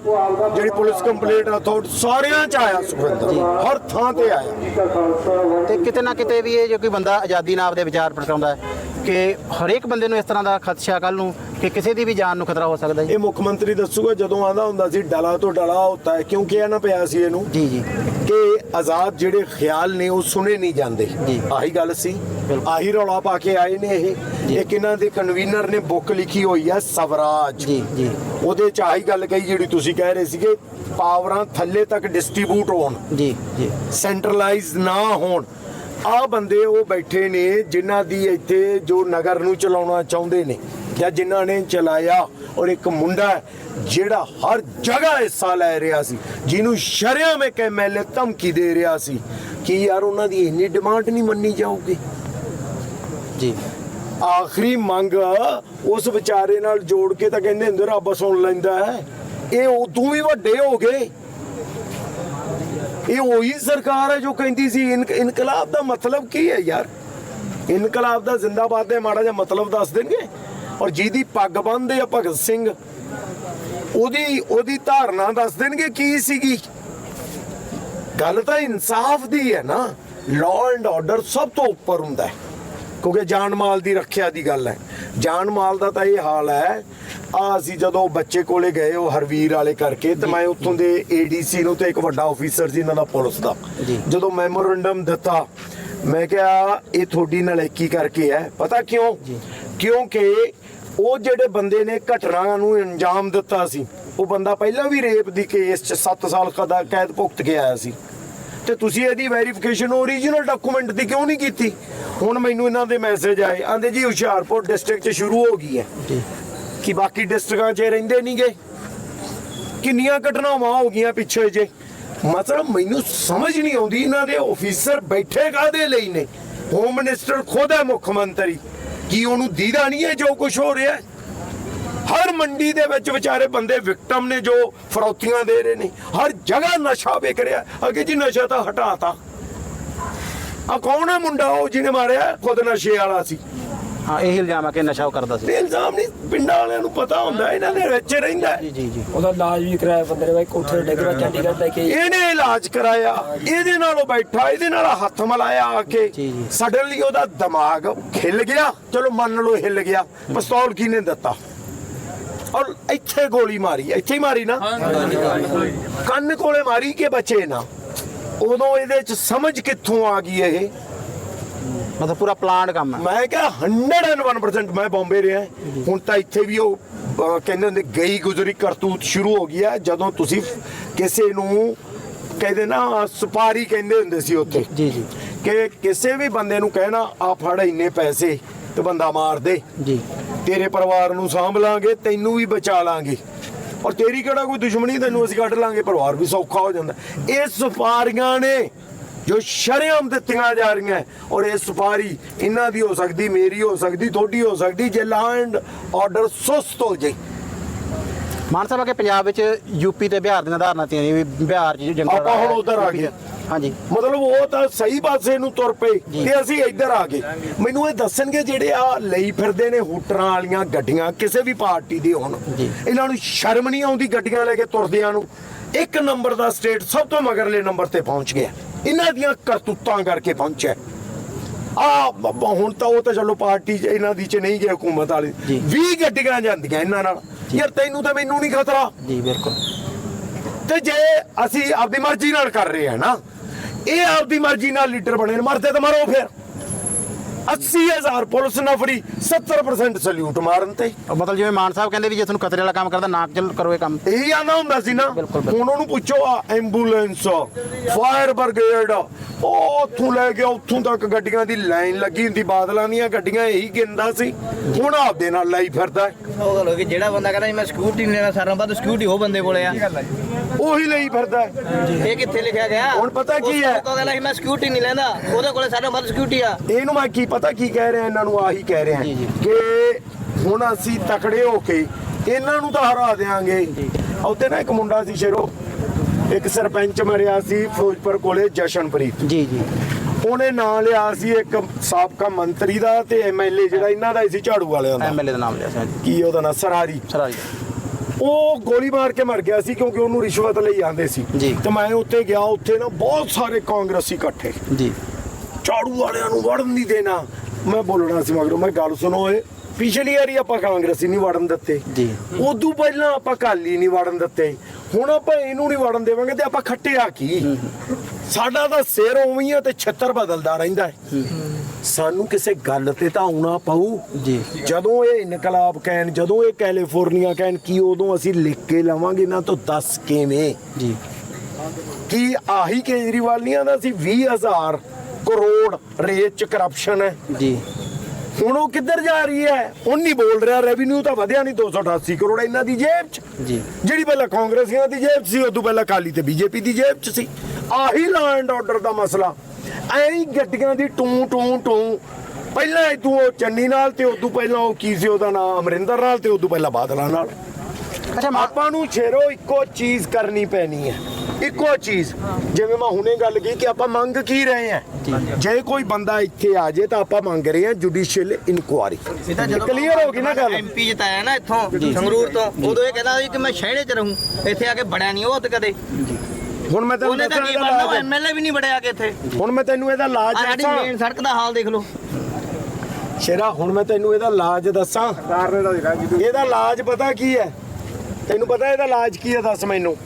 ਜਿਹੜੀ ਪੁਲਿਸ ਕੰਪਲੇਂਟ ਅਥਾਰਟੀ ਸਾਰਿਆਂ ਚ ਆਇਆ ਸੁਖਵਿੰਦਰ। ਹਰ ਥਾਂ ਤੇ ਆਇਆ। ਤੇ ਕਿਤੇ ਨਾ ਕਿਤੇ ਵੀ ਇਹ ਜੋ ਕੋਈ ਬੰਦਾ ਆਜ਼ਾਦੀ ਨਾਲ ਆਪਦੇ ਵਿਚਾਰ ਪ੍ਰਗਟਾਉਂਦਾ ਹੈ ਕਿ ਹਰੇਕ ਬੰਦੇ ਨੂੰ ਇਸ ਤਰ੍ਹਾਂ ਦਾ ਖਦਸ਼ਾ ਕੱਲ ਨੂੰ ਕਿ ਕਿਸੇ ਦੀ ਵੀ ਜਾਨ ਨੂੰ ਖਤਰਾ ਹੋ ਸਕਦਾ ਜੀ। ਇਹ ਮੁੱਖ ਮੰਤਰੀ ਦੱਸੂਗਾ ਜਦੋਂ ਆਂਦਾ ਹੁੰਦਾ ਸੀ ਡਲਾ ਤੋਂ ਡਲਾ ਹੁੰਦਾ ਹੈ ਕਿਉਂਕਿ ਇਹ ਨਾ ਪਿਆ ਸੀ ਇਹਨੂੰ ਜੀ ਜੀ। ਕਿ ਆਜ਼ਾਦ ਜਿਹੜੇ ਖਿਆਲ ਨੇ ਉਹ ਸੁਣੇ ਨਹੀਂ ਜਾਂਦੇ। ਆਹੀ ਗੱਲ ਸੀ। ਆਹੀ ਰੌਲਾ ਪਾ ਕੇ ਆਏ ਨੇ ਇਹ। ਇੱਕ ਇਹਨਾਂ ਦੇ ਕਨਵੀਨਰ ਨੇ ਬੁੱਕ ਲਿਖੀ ਹੋਈ ਹੈ ਸਵਰਾਜ। ਜੀ ਜੀ। ਉਹਦੇ ਚ ਆਹੀ ਗੱਲ ਕਹੀ ਜਿਹੜੀ ਤੁਸੀਂ ਕਹਿ ਰਹੇ ਸੀਗੇ ਪਾਵਰਾਂ ਥੱਲੇ ਤੱਕ ਡਿਸਟ੍ਰੀਬਿਊਟ ਹੋਣ। ਜੀ ਜੀ। ਸੈਂਟਰਲਾਈਜ਼ ਨਾ ਹੋਣ। ਆ ਬੰਦੇ ਉਹ ਬੈਠੇ ਨੇ ਜਿਨ੍ਹਾਂ ਦੀ ਇੱਥੇ ਜੋ ਨਗਰ ਨੂੰ ਚਲਾਉਣਾ ਚਾਹੁੰਦੇ ਨੇ ਜਾਂ ਜਿਨ੍ਹਾਂ ਨੇ ਚਲਾਇਆ ਔਰ ਇੱਕ ਮੁੰਡਾ ਜਿਹੜਾ ਹਰ ਜਗ੍ਹਾ ਹਿੱਸਾ ਲੈ ਰਿਹਾ ਸੀ ਜਿਹਨੂੰ ਸ਼ਰਿਆਮ ਇੱਕ ਐਮਐਲਏ ਧਮਕੀ ਦੇ ਰਿਹਾ ਸੀ ਕਿ ਯਾਰ ਉਹਨਾਂ ਦੀ ਇੰਨੀ ਡਿਮਾਂਡ ਨਹੀਂ ਮੰਨੀ ਜਾਊਗੀ। ਜੀ। ਆਖਰੀ ਮੰਗ ਉਸ ਵਿਚਾਰੇ ਨਾਲ ਜੋੜ ਕੇ ਤਾਂ ਕਹਿੰਦੇ ਹੁੰਦੇ ਰੱਬ ਸੁਣ ਲੈਂਦਾ ਹੈ। ਇਹ ਉਦੋਂ ਵੀ ਵੱਡੇ ਹੋ ਗਏ। ਇਹ ਉਹੀ ਸਰਕਾਰ ਹੈ ਜੋ ਕਹਿੰਦੀ ਸੀ ਇਨਕਲਾਬ ਦਾ ਮਤਲਬ ਕੀ ਹੈ ਯਾਰ? ਇਨਕਲਾਬ ਦਾ ਜ਼ਿੰਦਾਬਾਦ ਦੇ ਮਾੜਾ ਜਿਹਾ ਮਤਲਬ ਦੱਸ ਦੇਣਗੇ? ਔਰ ਜਿਹਦੀ ਪੱਗ ਬੰਨਦੇ ਆ ਭਗਤ ਸਿੰਘ, ਉਹਦੀ ਉਹਦੀ ਧਾਰਨਾ ਦੱਸ ਦੇਣਗੇ ਕੀ ਸੀਗੀ? ਗੱਲ ਤਾਂ ਇਨਸਾਫ ਦੀ ਹੈ ਨਾ। ਲਾਅ ਐਂਡ ਆਰਡਰ ਸਭ ਤੋਂ ਉੱਪਰ ਹੁੰਦਾ ਹੈ। ਕਿਉਂਕਿ ਜਾਨ ਮਾਲ ਦੀ ਰੱਖਿਆ ਦੀ ਗੱਲ ਹੈ। ਜਾਨ ਮਾਲ ਦਾ ਤਾਂ ਇਹ ਹਾਲ ਹੈ ਆ ਅਸੀਂ ਜਦੋਂ ਬੱਚੇ ਕੋਲੇ ਗਏ ਉਹ ਹਰਵੀਰ ਵਾਲੇ ਕਰਕੇ ਤੇ ਮੈਂ ਉੱਥੋਂ ਦੇ ਏਡੀਸੀ ਨੂੰ ਤੇ ਇੱਕ ਵੱਡਾ ਆਫੀਸਰ ਸੀ ਇਹਨਾਂ ਦਾ ਪੁਲਿਸ ਦਾ। ਜਦੋਂ ਮੈਮੋਰੰਡਮ ਦਿੱਤਾ ਮੈਂ ਕਿਹਾ ਇਹ ਤੁਹਾਡੀ ਨਲਾਇਕੀ ਕਰਕੇ ਹੈ। ਪਤਾ ਕਿਉਂ? ਕਿਉਂਕਿ ਉਹ ਜਿਹੜੇ ਬੰਦੇ ਨੇ ਘਟਨਾ ਨੂੰ ਅੰਜਾਮ ਦਿੱਤਾ ਸੀ ਉਹ ਬੰਦਾ ਪਹਿਲਾਂ ਵੀ ਰੇਪ ਦੀ ਕੇਸ 'ਚ 7 ਸਾਲ ਕਦਾ ਕੈਦ ਭੁਗਤ ਕੇ ਆਇਆ ਸੀ। ਤੇ ਤੁਸੀਂ ਇਹਦੀ ਵੈਰੀਫਿਕੇਸ਼ਨ ਓਰੀਜਨਲ ਡਾਕੂਮੈਂਟ ਦੀ ਕਿਉਂ ਨਹੀਂ ਕੀਤੀ? ਹੁਣ ਮੈਨੂੰ ਇਹਨਾਂ ਦੇ ਮੈਸੇਜ ਆਏ। ਆਂਦੇ ਜੀ ਹੁਸ਼ਿਆਰਪੁਰ ਡਿਸਟ੍ਰਿਕਟ 'ਚ ਸ਼ੁਰੂ ਹੋ ਗਈ ਹੈ। ਜੀ। ਕਿ ਬਾਕੀ ਡਿਸਟ੍ਰਿਕਾਂ 'ਚ ਰਹਿੰਦੇ ਨਹੀਂਗੇ ਕਿੰਨੀਆਂ ਘਟਨਾਵਾਂ ਹੋ ਗਈਆਂ ਪਿੱਛੇ ਜੇ। ਮਤਲਬ ਮੈਨੂੰ ਸਮਝ ਨਹੀਂ ਆਉਂਦੀ ਇਹਨਾਂ ਦੇ ਆਫੀਸਰ ਬੈਠੇ ਕਾਦੇ ਲਈ ਨੇ? ਹੋਮ ਮਿਨਿਸਟਰ ਖੁਦ ਹੈ ਮੁੱਖ ਮੰਤਰੀ। ਕੀ ਉਹਨੂੰ ਦੀਦਾ ਨਹੀਂ ਹੈ ਜੋ ਕੁਝ ਹੋ ਰਿਹਾ ਹੈ? ਹਰ ਮੰਡੀ ਦੇ ਵਿੱਚ ਵਿਚਾਰੇ ਬੰਦੇ ਵਿਕਟਮ ਨੇ ਜੋ ਫਰੌਤੀਆਂ ਦੇ ਰਹੇ ਨੇ। ਹਰ ਜਗ੍ਹਾ ਨਸ਼ਾ ਵਿਕ ਰਿਹਾ। ਅੱਗੇ ਜੀ ਨਸ਼ਾ ਤਾਂ ਹਟਾਤਾ। ਆ ਕੌਣ ਹੈ ਮੁੰਡਾ ਉਹ ਜਿਹਨੇ ਮਾਰਿਆ? ਖੁਦ ਨਸ਼ੇ ਵਾਲਾ ਸੀ। ਹਾਂ ਇਹ ਇਲਜ਼ਾਮ ਆ ਕਿ ਨਸ਼ਾ ਉਹ ਕਰਦਾ ਸੀ। ਇਲਜ਼ਾਮ ਨਹੀਂ ਪਿੰਡਾਂ ਵਾਲਿਆਂ ਨੂੰ ਪਤਾ ਹੁੰਦਾ ਇਹਨਾਂ ਦੇ ਵਿੱਚ ਰਹਿੰਦਾ ਹੈ। ਜੀ ਜੀ ਜੀ। ਉਹਦਾ ਇਲਾਜ ਵੀ ਕਰਾਇਆ ਬੰਦੇ ਨੇ ਬਾਈ ਕੋਠੇ ਤੇ ਡਿੱਗ ਪਿਆ ਚੰਡੀਗੜ੍ਹ ਲੈ ਕੇ ਇਹਨੇ ਇਲਾਜ ਕਰਾਇਆ ਇਹਦੇ ਨਾਲੋਂ ਬੈਠਾ ਇਹਦੇ ਨਾਲ ਹੱਥ ਮਿਲਾਇਆ ਆ ਕੇ। ਜੀ, ਜੀ। ਸਡਨਲੀ ਉਹਦਾ ਦਿਮਾਗ ਖਿੱਲ ਗਿਆ। ਚਲੋ ਮੰਨ ਲਓ ਹਿੱਲ ਗਿਆ। ਪਿਸਤੌਲ ਕਿਹਨੇ ਦਿੱਤਾ? ਔਰ ਇੱਥੇ ਗੋਲੀ ਮਾਰੀ ਇੱਥੇ ਹੀ ਮਾਰੀ ਨਾ। ਕੰਨ ਕੋਲੇ ਮਾਰੀ ਕਿ ਬਚੇ ਨਾ? ਉਦੋਂ ਇਹਦੇ ਚ ਸਮਝ ਕਿੱਥੋਂ ਆ ਗਈ ਇਹ? ਮਤਲਬ ਪੂਰਾ ਪਲਾਨਡ ਕੰਮ ਹੈ। ਮੈਂ ਕਿਹਾ 101% ਮੈਂ ਬੰਬੇ ਰਿਹਾ। ਹੁਣ ਤਾਂ ਇੱਥੇ ਵੀ ਉਹ ਕਹਿੰਦੇ ਹੁੰਦੇ ਗਈ ਗੁਜ਼ਰੀ ਕਰਤੂਤ ਸ਼ੁਰੂ ਹੋ ਗਈ ਹੈ। ਜਦੋਂ ਤੁਸੀਂ ਕਿਸੇ ਨੂੰ ਕਹਿੰਦੇ ਨਾ ਸੁਪਾਰੀ ਕਹਿੰਦੇ ਹੁੰਦੇ ਸੀ ਉੱਥੇ। ਜੀ ਜੀ। ਕਿ ਕਿਸੇ ਵੀ ਬੰਦੇ ਨੂੰ ਕਹਿਣਾ ਆ ਫੜ ਇੰਨੇ ਪੈਸੇ ਤੇ ਬੰਦਾ ਮਾਰ ਦੇ। ਜੀ। ਤੇਰੇ ਪਰਿਵਾਰ ਨੂੰ ਸਾਂਭ ਲਾਂਗੇ ਤੈਨੂੰ ਵੀ ਬਚਾ ਲਾਂਗੇ। ਔਰ ਤੇਰੀ ਕਿਹੜਾ ਕੋਈ ਦੁਸ਼ਮਣੀ ਤੈਨੂੰ ਅਸੀਂ ਕੱਢ ਲਾਂਗੇ ਪਰਿਵਾਰ ਵੀ ਸੌਖਾ ਹੋ ਜਾਂਦਾ। ਇਹ ਸੁਪਾਰੀਆਂ ਨੇ ਜੋ ਸ਼ਰਮ ਦਿੱਤੀਆਂ ਜਾ ਰਹੀਆਂ। ਔਰ ਇਹ ਸੁਪਾਰੀ ਇਹਨਾਂ ਦੀ ਹੋ ਸਕਦੀ ਮੇਰੀ ਹੋ ਸਕਦੀ ਤੁਹਾਡੀ ਹੋ ਸਕਦੀ ਜੇ ਲੈਂਡ ਆਰਡਰ ਸੁਸਤ ਹੋ ਜੇ ਮਾਨ ਸਾਹਿਬ ਪੰਜਾਬ ਵਿੱਚ ਯੂਪੀ ਤੇ ਬਿਹਾਰ ਦੀਆਂ ਧਾਰਨਾ ਤੀਆਂ ਵੀ ਬਿਹਾਰ ਚ ਜੰਗਲ ਆਪਾਂ ਹੁਣ ਉੱਧਰ ਆ ਗਏ। ਹਾਂਜੀ। ਮਤਲਬ ਉਹ ਤਾਂ ਸਹੀ ਪਾਸੇ ਨੂੰ ਤੁਰ ਪਏ। ਤੇ ਅਸੀਂ ਇੱਧਰ ਆ ਗਏ। ਮੈਨੂੰ ਇਹ ਦੱਸਣਗੇ ਜਿਹੜੇ ਆ ਲਈ ਫਿਰਦੇ ਨੇ ਹੂਟਰਾਂ ਵਾਲੀਆਂ ਗੱਡੀਆਂ ਕਿਸੇ ਵੀ ਪਾਰਟੀ ਦੇ ਹੋਣ। ਇਹਨਾਂ ਨੂੰ ਸ਼ਰਮ ਨਹੀਂ ਆਉਂਦੀ ਗੱਡੀਆਂ ਲੈ ਕੇ ਤੁਰਦਿਆਂ ਨੂੰ। ਇੱਕ ਨੰਬਰ ਦਾ ਸਟੇਟ ਸਭ ਤੋਂ ਮਗਰਲੇ ਨੰਬਰ ਤੇ ਪਹੁੰਚ ਗਿਆ। ਇਹਨਾਂ ਦੀਆਂ ਕਰਤੂਤਾਂ ਕਰਕੇ ਪਹੁੰਚਿਆ। ਆ ਹੁਣ ਤਾਂ ਉਹ ਤਾਂ ਚਲੋ ਪਾਰਟੀ ਇਹਨਾਂ ਦੀ ਚ ਨਹੀਂ ਗਏ ਹਕੂਮਤ ਵਾਲੇ। ਜੀ। 20 ਗੱਡੀਆਂ ਜਾਂਦੀਆਂ ਇਹਨਾਂ ਨਾਲ। ਯਾਰ ਤੈਨੂੰ ਤਾਂ ਮੈਨੂੰ ਨਹੀਂ ਖਤਰਾ। ਜੀ ਬਿਲਕੁਲ। ਤੇ ਜੇ ਅਸੀਂ ਆਪਦੀ ਮਰਜ਼ੀ ਨਾਲ ਕਰ ਰਹੇ ਹਾਂ ਨਾ ਇਹ ਆਪਦੀ ਮਰਜ਼ੀ ਨਾਲ ਲੀਡਰ ਬਣੇ ਮਰਦੇ ਤਾਂ ਮਰੋ ਫਿਰ। 80000 ਪੁਲਿਸ ਨਫਰੀ 70% ਸਲੂਟ ਮਾਰਨ ਤੇ ਮਤਲਬ ਜਿਵੇਂ ਮਾਨ ਸਾਹਿਬ ਕਹਿੰਦੇ ਵੀ ਜੇ ਤੁਹਾਨੂੰ ਖਤਰੇ ਵਾਲਾ ਕੰਮ ਕਰਦਾ ਨਾ ਚੱਲ ਕਰੋ ਇਹ ਕੰਮ ਇਹੀ ਆਨਾ ਹੁੰਦਾ ਸੀ ਨਾ। ਹੁਣ ਉਹਨੂੰ ਪੁੱਛੋ ਆ ਐਂਬੂਲੈਂਸ ਫਾਇਰ ਬ੍ਰਿਗੇਡ ਉਹ ਉੱਥੋਂ ਲੈ ਕੇ ਉੱਥੋਂ ਤੱਕ ਗੱਡੀਆਂ ਦੀ ਲਾਈਨ ਲੱਗੀ ਹੁੰਦੀ ਬਾਦਲਾਂ ਦੀਆਂ ਗੱਡੀਆਂ ਇਹੀ ਗਿੰਦਾ ਸੀ ਹੁਣ ਆਪਦੇ ਨਾਲ ਲਾਈ ਫਿਰਦਾ। ਉਹ ਗੱਲ ਹੋ ਗਈ ਜਿਹੜਾ ਬੰਦਾ ਕਹਿੰਦਾ ਮੈਂ ਸਕੂਟੀ ਨਹੀਂ ਲੈਣਾ ਸਾਰਿਆਂ ਬਾਅਦ ਸਕੂਟੀ ਉਹ ਬੰਦੇ ਕੋਲੇ ਆ ਉਹੀ ਲਈ ਫਿਰਦਾ। ਇਹ ਕਿੱਥੇ ਲਿਖਿਆ ਗਿਆ ਹੁਣ ਪਤਾ ਕੀ ਹੈ? ਉਹ ਕਹਿੰਦਾ ਮੈਂ ਸਕੂਟੀ ਨਹੀਂ ਲੈਂਦਾ ਉਹਦੇ ਕੋਲੇ ਸਾਰਿਆਂ ਬਾਅਦ ਸਕੂਟੀ ਆ ਇਹਨੂੰ ਮੈਂ ਕੀ ਪਤਾ ਕੀ ਕਹਿ ਰਿਹਾ ਇਹਨਾਂ ਨੂੰ? ਆਹੀ ਕਹਿ ਰਿਹਾ ਜੀ। ਕਿ ਹੁਣ ਅਸੀਂ ਤਕੜੇ ਹੋ ਕੇ ਇਹਨਾਂ ਨੂੰ ਤਾਂ ਹਰਾ ਦੇਾਂਗੇ ਉੱਥੇ ਨਾ ਇੱਕ ਮੁੰਡਾ ਸੀ ਸ਼ੇਰੋ ਇੱਕ ਸਰਪੰਚ ਮਰਿਆ ਸੀ ਫਿਰੋਜ਼ਪੁਰ ਕੋਲੇ ਜਸ਼ਨਪ੍ਰੀਤ। ਜੀ ਜੀ। ਉਹਨੇ ਨਾਂ ਲਿਆ ਸੀ ਇੱਕ ਸਾਬਕਾ ਮੰਤਰੀ ਦਾ ਤੇ ਐਮਐਲਏ ਜਿਹੜਾ ਇਹਨਾਂ ਦਾ ਸੀ ਝਾੜੂ ਵਾਲਿਆਂ ਦਾ। ਐਮਐਲਏ ਦਾ ਨਾਮ ਲਿਆ ਸੀ। ਕੀ ਉਹਦਾ ਨਾਂ? ਸਰਾਰੀ। ਸਰਾਜ ਉਹ ਗੋਲੀ ਮਾਰ ਕੇ ਮਰ ਗਿਆ ਸੀ ਕਿਉਂਕਿ ਉਹਨੂੰ ਰਿਸ਼ਵਤ ਲਈ ਆਂਦੇ ਸੀ। ਤੇ ਮੈਂ ਉੱਥੇ ਗਿਆ ਉੱਥੇ ਨਾ ਬਹੁਤ ਸਾਰੇ ਕਾਂਗਰਸੀ ਇਕੱਠੇ। ਜੀ। ਝਾੜੂ ਵਾਲਿਆਂ ਨੂੰ ਵੜਨ ਨਹੀਂ ਦੇਣਾ। ਮੈਂ ਬੋਲਣਾ ਸੀ ਮਗਰੋਂ ਮੈਂ ਗੱਲ ਸੁਣੋ ਏ ਪਿਛਲੀ ਵਾਰੀ ਆਪਾਂ ਕਾਂਗਰਸੀ ਨਹੀਂ ਵੜਨ ਦਿੱਤੇ। ਜੀ। ਉਦੋਂ ਪਹਿਲਾਂ ਆਪਾਂ ਕਾਲੀ ਨਹੀਂ ਵੜਨ ਦਿੱਤੇ। ਹੁਣ ਆਪਾਂ ਇਹਨੂੰ ਨਹੀਂ ਵੜਨ ਦੇਵਾਂਗੇ ਤੇ ਆਪਾਂ ਖੱਟਿਆ ਕੀ? ਸਾਡਾ ਤਾਂ ਸਿਰ ਉਵੇਂ ਹੀ ਆ ਤੇ ਛੱਤਰ ਬਦਲਦਾ ਰਹਿੰਦਾ ਹੈ। ਸਾਨੂੰ ਕਿਸੇ ਗੱਲ ਤੇ ਤਾਂ ਆਉਣਾ ਪਊ। ਜੀ। ਜਦੋਂ ਇਹ ਇਨਕਲਾਬ ਕਹਿਣ ਜਦੋਂ ਇਹ ਕੈਲੀਫੋਰਨੀਆ ਕਹਿਣ ਕੀ ਉਦੋਂ ਅਸੀਂ ਲਿਖ ਕੇ ਲਵਾਂਗੇ ਨਾ ਤਾਂ ਦੱਸ ਕਿਵੇਂ? ਜੀ। ਕੀ ਆਹੀ ਕੇਜਰੀਵਾਲ ਨਹੀਂ ਆਂਦਾ ਸੀ? 20000 ਕਰੋੜ ਰੇਟ ਚ ਕਰਪਸ਼ਨ ਹੈ। ਜੀ। ਹੁਣ ਉਹ ਕਿੱਧਰ ਜਾ ਰਹੀ ਹੈ? ਉਹ ਨਹੀਂ ਬੋਲ ਰਿਹਾ ਰੈਵਨਿਊ ਤਾਂ ਵਧਿਆ ਨਹੀਂ 288 ਕਰੋੜ ਇਹਨਾਂ ਦੀ ਜੇਬ 'ਚ। ਜੀ। ਜਿਹੜੀ ਪਹਿਲਾਂ ਕਾਂਗਰਸੀਆਂ ਦੀ ਜੇਬ ਸੀ ਉਦੋਂ ਪਹਿਲਾਂ ਕਾਲੀ ਤੇ ਬੀਜੇਪੀ ਦੀ ਜੇਬ 'ਚ ਸੀ। ਆਹੀ ਲੈਂਡ ਆਰਡਰ ਦਾ ਮਸਲਾ। ਐਂ ਗੱਡੀਆਂ ਦੀ ਟੂ ਟੂ ਟੂ। ਪਹਿਲਾਂ ਤੂੰ ਉਹ ਚੰਨੀ ਨਾਲ ਤੇ ਉਦੋਂ ਪਹਿਲਾਂ ਉਹ ਕੀ ਸੀ ਉਹਦਾ ਨਾਮ ਅਮਰਿੰਦਰ ਨਾਲ ਤੇ ਉਦੋਂ ਪਹਿਲਾਂ ਬਾਦਲਾਂ ਨਾਲ। ਅੱਛਾ ਆਪਾਂ ਨੂੰ ਛੇਰੋ ਇੱਕੋ ਚੀਜ਼ ਕਰਨੀ ਪੈਣੀ ਹੈ। ਇੱਕੋ ਚੀਜ਼। ਜਿਵੇਂ ਮੈਂ ਹੁਣੇ ਗੱਲ ਕੀਤੀ ਕਿ ਆਪਾਂ ਮੰਗ ਕੀ ਰਹੇ ਹਾਂ। ਜੇ ਕੋਈ ਬੰਦਾ ਇੱਥੇ ਆ ਜੇ ਤਾਂ ਆਪਾਂ ਮੰਗ ਰਹੇ ਹਾਂ ਜੁਡੀਸ਼ੀਅਲ ਇਨਕੁਆਰੀ ਤਾਂ ਕਲੀਅਰ ਹੋ ਗਈ ਨਾ ਗੱਲ? ਐਮਪੀ ਜਿਤਾਇਆ ਨਾ ਇੱਥੋਂ ਸੰਗਰੂਰ ਤੋਂ ਉਦੋਂ ਇਹ ਕਹਿੰਦਾ ਸੀ ਕਿ ਮੈਂ ਸ਼ਹਿਰੇ 'ਚ ਰਹੂੰ ਇੱਥੇ ਆ ਕੇ ਬੜਿਆ ਨਹੀਂ ਉਹ ਤੇ ਕਦੇ। ਹੁਣ ਮੈਂ ਤੈਨੂੰ ਉਹਨੇ ਤਾਂ ਦੱਸਾਂ ਕੀ ਇਹਦਾ ਐਮਐਲਏ ਵੀ ਨਹੀਂ ਬੜਿਆ ਆ ਕੇ ਇੱਥੇ। ਹੁਣ ਮੈਂ ਤੈਨੂੰ ਇਹਦਾ ਲਾਜ ਆ ਸਾਡੀ ਦੱਸਾਂ। ਮੇਨ ਸੜਕ ਦਾ ਹਾਲ ਦੇਖ ਲਓ। ਸ਼ੇਰਾ ਹੁਣ ਮੈਂ ਤੈਨੂੰ ਇਹਦਾ ਲਾਜ ਦੱਸਾਂ। ਇਹਦਾ ਲਾਜ ਪਤਾ ਕੀ ਹੈ? ਤੈਨੂੰ ਪਤਾ ਇਹਦਾ ਲਾਜ ਕੀ ਹੈ? ਦੱਸ ਮੈਨੂੰ।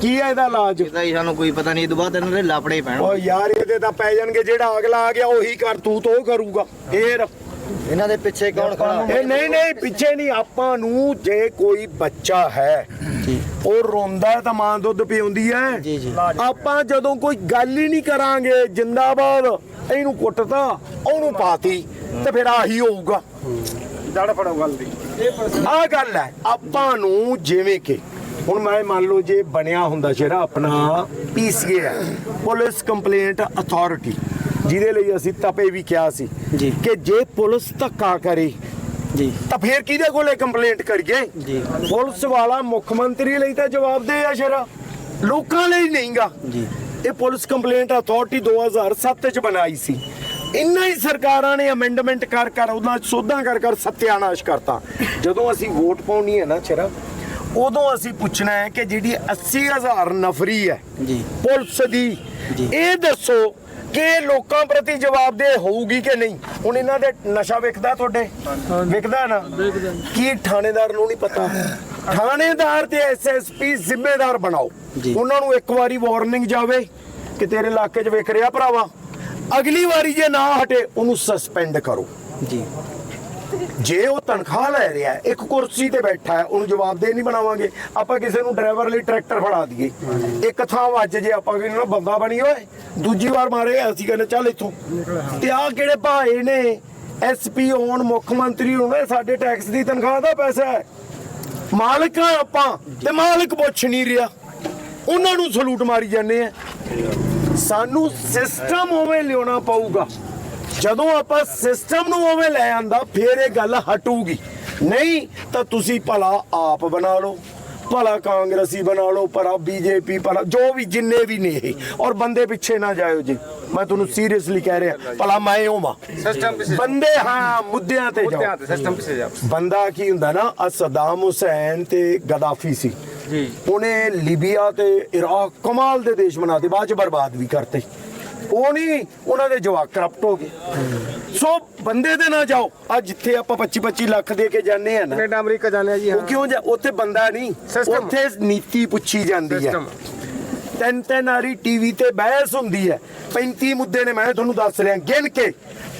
ਕੀ ਹੈ ਇਹਦਾ ਲਾਜ ਇਹਦਾ ਹੀ ਸਾਨੂੰ ਕੋਈ ਪਤਾ ਨਹੀਂ ਇਹ ਤੋਂ ਬਾਅਦ ਇਹਨਾਂ ਦੇ ਲਾਪੜੇ ਪੈਣ ਓ ਯਾਰ ਇਹਦੇ ਤਾਂ ਪੈ ਜਾਣਗੇ ਜਿਹੜਾ ਅਗਲਾ ਆ ਗਿਆ ਉਹੀ ਕਰ ਤੂੰ ਤੋਂ ਕਰੂਗਾ। ਫੇਰ। ਇਹਨਾਂ ਦੇ ਪਿੱਛੇ ਕੌਣ ਖੜਾ ਇਹ ਨਹੀਂ ਨਹੀਂ ਪਿੱਛੇ ਨਹੀਂ ਆਪਾਂ ਨੂੰ ਜੇ ਕੋਈ ਬੱਚਾ ਹੈ ਜੀ। ਉਹ ਰੋਂਦਾ ਹੈ ਤਾਂ ਮਾਂ ਦੁੱਧ ਪਿਉਂਦੀ ਹੈ। ਜੀ, ਜੀ। ਆਪਾਂ ਜਦੋਂ ਕੋਈ ਗੱਲ ਹੀ ਨਹੀਂ ਕਰਾਂਗੇ ਜਿੰਦਾਬਾਦ ਇਹਨੂੰ ਕੁੱਟਤਾ ਉਹਨੂੰ ਪਾਤੀ ਤੇ ਫਿਰ ਆਹੀ ਹੋਊਗਾ। ਜੜ ਫੜੋ ਗੱਲ ਦੀ। ਆਹ ਗੱਲ ਹੈ ਆਪਾਂ ਨੂੰ ਜਿਵੇਂ ਕਿ ਹੁਣ ਮੈਂ ਮੰਨ ਲਓ ਜੇ ਬਣਿਆ ਹੁੰਦਾ ਜਿਹੜਾ ਆਪਣਾ ਪੀਸੀਏ ਹੈ ਪੁਲਿਸ ਕੰਪਲੇਂਟ ਅਥਾਰਟੀ ਜਿਹਦੇ ਲਈ ਅਸੀਂ ਤਪੇ ਵੀ ਕਿਹਾ ਸੀ ਜੀ। ਕਿ ਜੇ ਪੁਲਿਸ ਧੱਕਾ ਕਰੇ ਜੀ। ਤਾਂ ਫੇਰ ਕਿਹਦੇ ਕੋਲੇ ਕੰਪਲੇਂਟ ਕਰੀਏ? ਜੀ। ਪੁਲਿਸ ਵਾਲਾ ਮੁੱਖ ਮੰਤਰੀ ਲਈ ਤਾਂ ਜਵਾਬਦੇਹ ਆ ਸ਼ਰਾ। ਲੋਕਾਂ ਲਈ ਨਹੀਂਗਾ। ਜੀ। ਇਹ ਪੁਲਿਸ ਕੰਪਲੇਂਟ ਅਥਾਰਟੀ 2007 ਚ ਬਣਾਈ ਸੀ। ਇੰਨਾ ਹੀ ਸਰਕਾਰਾਂ ਨੇ ਅਮੈਂਡਮੈਂਟ ਕਰ ਕਰ ਉਹਨਾਂ ਸੋਧਾਂ ਕਰ ਕਰ ਸਤਿਆਨਾਸ਼ ਕਰਤਾ। ਜਦੋਂ ਅਸੀਂ ਵੋਟ ਪਾਉਣੀ ਹੈ ਨਾ ਸ਼ਰਾ ਉਦੋਂ ਅਸੀਂ ਪੁੱਛਣਾ ਹੈ ਕਿ ਜਿਹੜੀ 80000 ਨਫਰੀ ਹੈ ਜੀ। ਪੁਲਿਸ ਦੀ ਜੀ। ਇਹ ਦੱਸੋ ਕਿ ਇਹ ਲੋਕਾਂ ਪ੍ਰਤੀ ਜਵਾਬਦੇਹ ਹੋਊਗੀ ਕਿ ਨਹੀਂ? ਹੁਣ ਇਹਨਾਂ ਦੇ ਨਸ਼ਾ ਵਿਕਦਾ ਤੁਹਾਡੇ? ਵਿਕਦਾ ਨਾ? ਕੀ ਥਾਣੇਦਾਰ ਨੂੰ ਨਹੀਂ ਪਤਾ? ਥਾਣੇਦਾਰ ਤੇ ਐਸਐਸਪੀ ਜ਼ਿੰਮੇਦਾਰ ਬਣਾਓ। ਉਹਨਾਂ ਨੂੰ ਇੱਕ ਵਾਰੀ ਵਾਰਨਿੰਗ ਜਾਵੇ ਕਿ ਤੇਰੇ ਇਲਾਕੇ 'ਚ ਵਿਕ ਰਿਹਾ ਭਰਾਵਾ। ਅਗਲੀ ਵਾਰੀ ਜੇ ਨਾ ਹਟੇ ਉਹਨੂੰ ਸਸਪੈਂਡ ਕਰੋ। ਜੀ। ਜੇ ਉਹ ਤਨਖਾਹ ਲੈ ਰਿਹਾ ਇੱਕ ਕੁਰਸੀ ਤੇ ਬੈਠਾ ਹੈ ਉਹਨੂੰ ਜਵਾਬਦੇਹ ਨਹੀਂ ਬਣਾਵਾਂਗੇ। ਆਪਾਂ ਕਿਸੇ ਨੂੰ ਡਰਾਈਵਰ ਲਈ ਟਰੈਕਟਰ ਫੜਾ ਦਈਏ। ਇੱਕ ਥਾਂ ਵੱਜ ਜੇ ਆਪਾਂ ਕਹਿੰਦੇ ਨਾ ਬੰਦਾ ਬਣੀ ਓਏ ਦੂਜੀ ਵਾਰ ਮਾਰੇ ਅਸੀਂ ਕਹਿੰਦੇ ਚੱਲ ਇੱਥੋਂ। ਤੇ ਆਹ ਕਿਹੜੇ ਭਾਏ ਨੇ? ਐਸਪੀ ਹੋਣ ਮੁੱਖ ਮੰਤਰੀ ਹੋਣ ਸਾਡੇ ਟੈਕਸ ਦੀ ਤਨਖਾਹ ਦਾ ਪੈਸਾ ਹੈ। ਮਾਲਕ ਆ ਆਪਾਂ ਤੇ ਮਾਲਕ ਪੁੱਛ ਨਹੀਂ ਰਿਹਾ। ਉਹਨਾਂ ਨੂੰ ਸਲੂਟ ਮਾਰੀ ਜਾਂਦੇ ਆ। ਸਾਨੂੰ ਸਿਸਟਮ ਉਵੇਂ ਲਿਆਉਣਾ ਪਊਗਾ। ਜਦੋਂ ਆਪਾਂ ਸਿਸਟਮ ਨੂੰ ਉਵੇਂ ਲੈ ਆਂਦਾ ਫਿਰ ਇਹ ਗੱਲ ਹਟੂਗੀ। ਨਹੀਂ ਤਾਂ ਤੁਸੀਂ ਭਲਾ ਆਪ ਬਣਾ ਲਓ ਭਲਾ ਕਾਂਗਰਸੀ ਬਣਾ ਲਓ ਭਲਾ ਬੀਜੇਪੀ ਭਲਾ ਜੋ ਵੀ ਜਿੰਨੇ ਵੀ ਨੇ ਇਹ। ਔਰ ਬੰਦੇ ਪਿੱਛੇ ਨਾ ਜਾਇਓ ਜੀ। ਮੈਂ ਤੁਹਾਨੂੰ ਸੀਰੀਅਸਲੀ ਕਹਿ ਰਿਹਾ ਭਲਾ ਮੈਂ ਹੋਵਾਂ ਬੰਦੇ ਹਾਂ ਮੁੱਦਿਆਂ ਤੇ ਜਾਓ। ਸਿਸਟਮ ਪਿੱਛੇ ਜਾ ਬੰਦਾ ਕੀ ਹੁੰਦਾ ਨਾ ਆ ਸਦਾਮ ਹੁਸੈਨ ਤੇ ਗਦਾਫੀ ਸੀ। ਜੀ। ਉਹਨੇ ਲੀਬੀਆ ਤੇ ਇਰਾਕ ਕਮਾਲ ਦੇ ਦੇਸ਼ ਬਣਾਤੇ ਬਾਅਦ ਚ ਬਰਬਾਦ ਵੀ ਕਰਤੇ। ਉਹ ਨਹੀਂ ਉਹਨਾਂ ਦੇ ਜਵਾਕ ਕਰਪਟ ਹੋ ਗਏ। ਸੋ ਬੰਦੇ ਦੇ ਨਾ ਜਾਓ। ਆ ਜਿੱਥੇ ਆਪਾਂ 25 25 ਲੱਖ ਦੇ ਕੇ ਜਾਂਦੇ ਆ ਨਾ ਕੈਨੇਡਾ ਅਮਰੀਕਾ ਜਾਣਿਆ ਜੀ ਉਹ ਕਿਉਂ ਜਾ ਉੱਥੇ ਬੰਦਾ ਨਹੀਂ. ਉੱਥੇ ਨੀਤੀ ਪੁੱਛੀ ਜਾਂਦੀ ਹੈ ਤਿੰਨ ਤਿੰਨ ਵਾਰੀ ਟੀਵੀ ਤੇ ਬਹਿਸ ਹੁੰਦੀ ਹੈ 35 ਮੁੱਦੇ ਨੇ ਮੈਂ ਤੁਹਾਨੂੰ ਦੱਸ ਰਿਹਾ ਗਿਣ ਕੇ।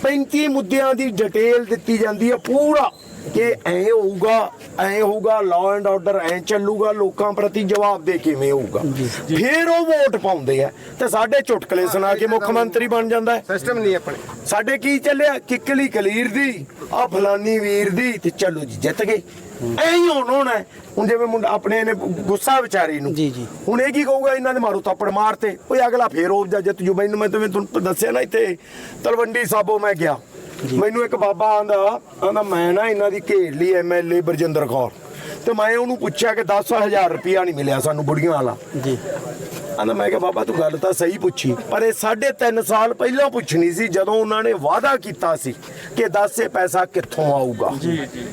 35 ਮੁੱਦਿਆਂ ਦੀ ਡਿਟੇਲ ਦਿੱਤੀ ਜਾਂਦੀ ਹੈ ਪੂਰਾ। ਕਿ ਐ ਹੋਊਗਾ ਐ ਹੋਊਗਾ ਲਾਅ ਐਂਡ ਆਰਡਰ ਐ ਚੱਲੂਗਾ ਲੋਕਾਂ ਪ੍ਰਤੀ ਜਵਾਬ ਦੇ ਕਿਵੇਂ ਹੋਊਗਾ। ਫਿਰ ਉਹ ਵੋਟ ਪਾਉਂਦੇ ਆ ਤੇ ਸਾਡੇ ਚੁਟਕਲੇ ਸੁਣਾ ਕੇ ਮੁੱਖ ਮੰਤਰੀ ਬਣ ਜਾਂਦਾ ਹੈ। ਸਿਸਟਮ ਨਹੀਂ ਆਪਣੇ। ਸਾਡੇ ਕੀ ਚੱਲਿਆ? ਕਿੱਕਲੀ ਕਲੀਰ ਦੀ ਆ ਫਲਾਨੀ ਵੀਰ ਦੀ ਤੇ ਚਲੋ ਜੀ ਜਿੱਤ ਗਏ। ਐਂ ਹੀ ਹੁਣ ਹੋਣਾ ਹੈ। ਹੁਣ ਜਿਵੇਂ ਮੁੰਡਾ ਆਪਣੇ ਨੇ ਗੁੱਸਾ ਵਿਚਾਰੀ ਨੂੰ। ਜੀ, ਜੀ। ਹੁਣ ਇਹ ਕੀ ਕਹੂਗਾ? ਇਹਨਾਂ ਦੇ ਮਾਰੂ ਥੱਪੜ ਮਾਰਤੇ। ਓਏ ਅਗਲਾ ਫੇਰ ਉਹ ਜਿੱਤ ਜੂ। ਮੈਨੂੰ ਮੈਂ ਤੁਹਾਨੂੰ ਦੱਸਿਆ ਨਾ ਇੱਥੇ ਤਲਵੰਡੀ ਸਾਬੋ ਮੈਂ ਗਿਆ। ਮੈਨੂੰ ਇੱਕ ਬਾਬਾ ਆਂਦਾ ਆਂਦਾ ਮੈਂ ਨਾ ਇਹਨਾਂ ਦੀ ਘੇਰ ਲਈ ਐਮਐਲਏ ਬਰਜਿੰਦਰ ਕੌਰ। ਤੇ ਮੈਂ ਉਹਨੂੰ ਪੁੱਛਿਆ ਕਿ 10000 ਰੁਪਿਆ ਨਹੀਂ ਮਿਲਿਆ ਸਾਨੂੰ ਬੁੜੀਆਂ ਵਾਲਾ। ਜੀ। ਆਂਦਾ ਮੈਂ ਕਿਹਾ ਬਾਬਾ ਤੂੰ ਗੱਲ ਤਾਂ ਸਹੀ ਪੁੱਛੀ ਪਰ ਇਹ ਸਾਢੇ ਤਿੰਨ ਸਾਲ ਪਹਿਲਾਂ ਪੁੱਛਣੀ ਸੀ ਜਦੋਂ ਉਹਨਾਂ ਨੇ ਵਾਅਦਾ ਕੀਤਾ ਸੀ ਕਿ ਦੱਸ ਇਹ ਪੈਸਾ ਕਿੱਥੋਂ ਆਊਗਾ। ਜੀ ਜੀ।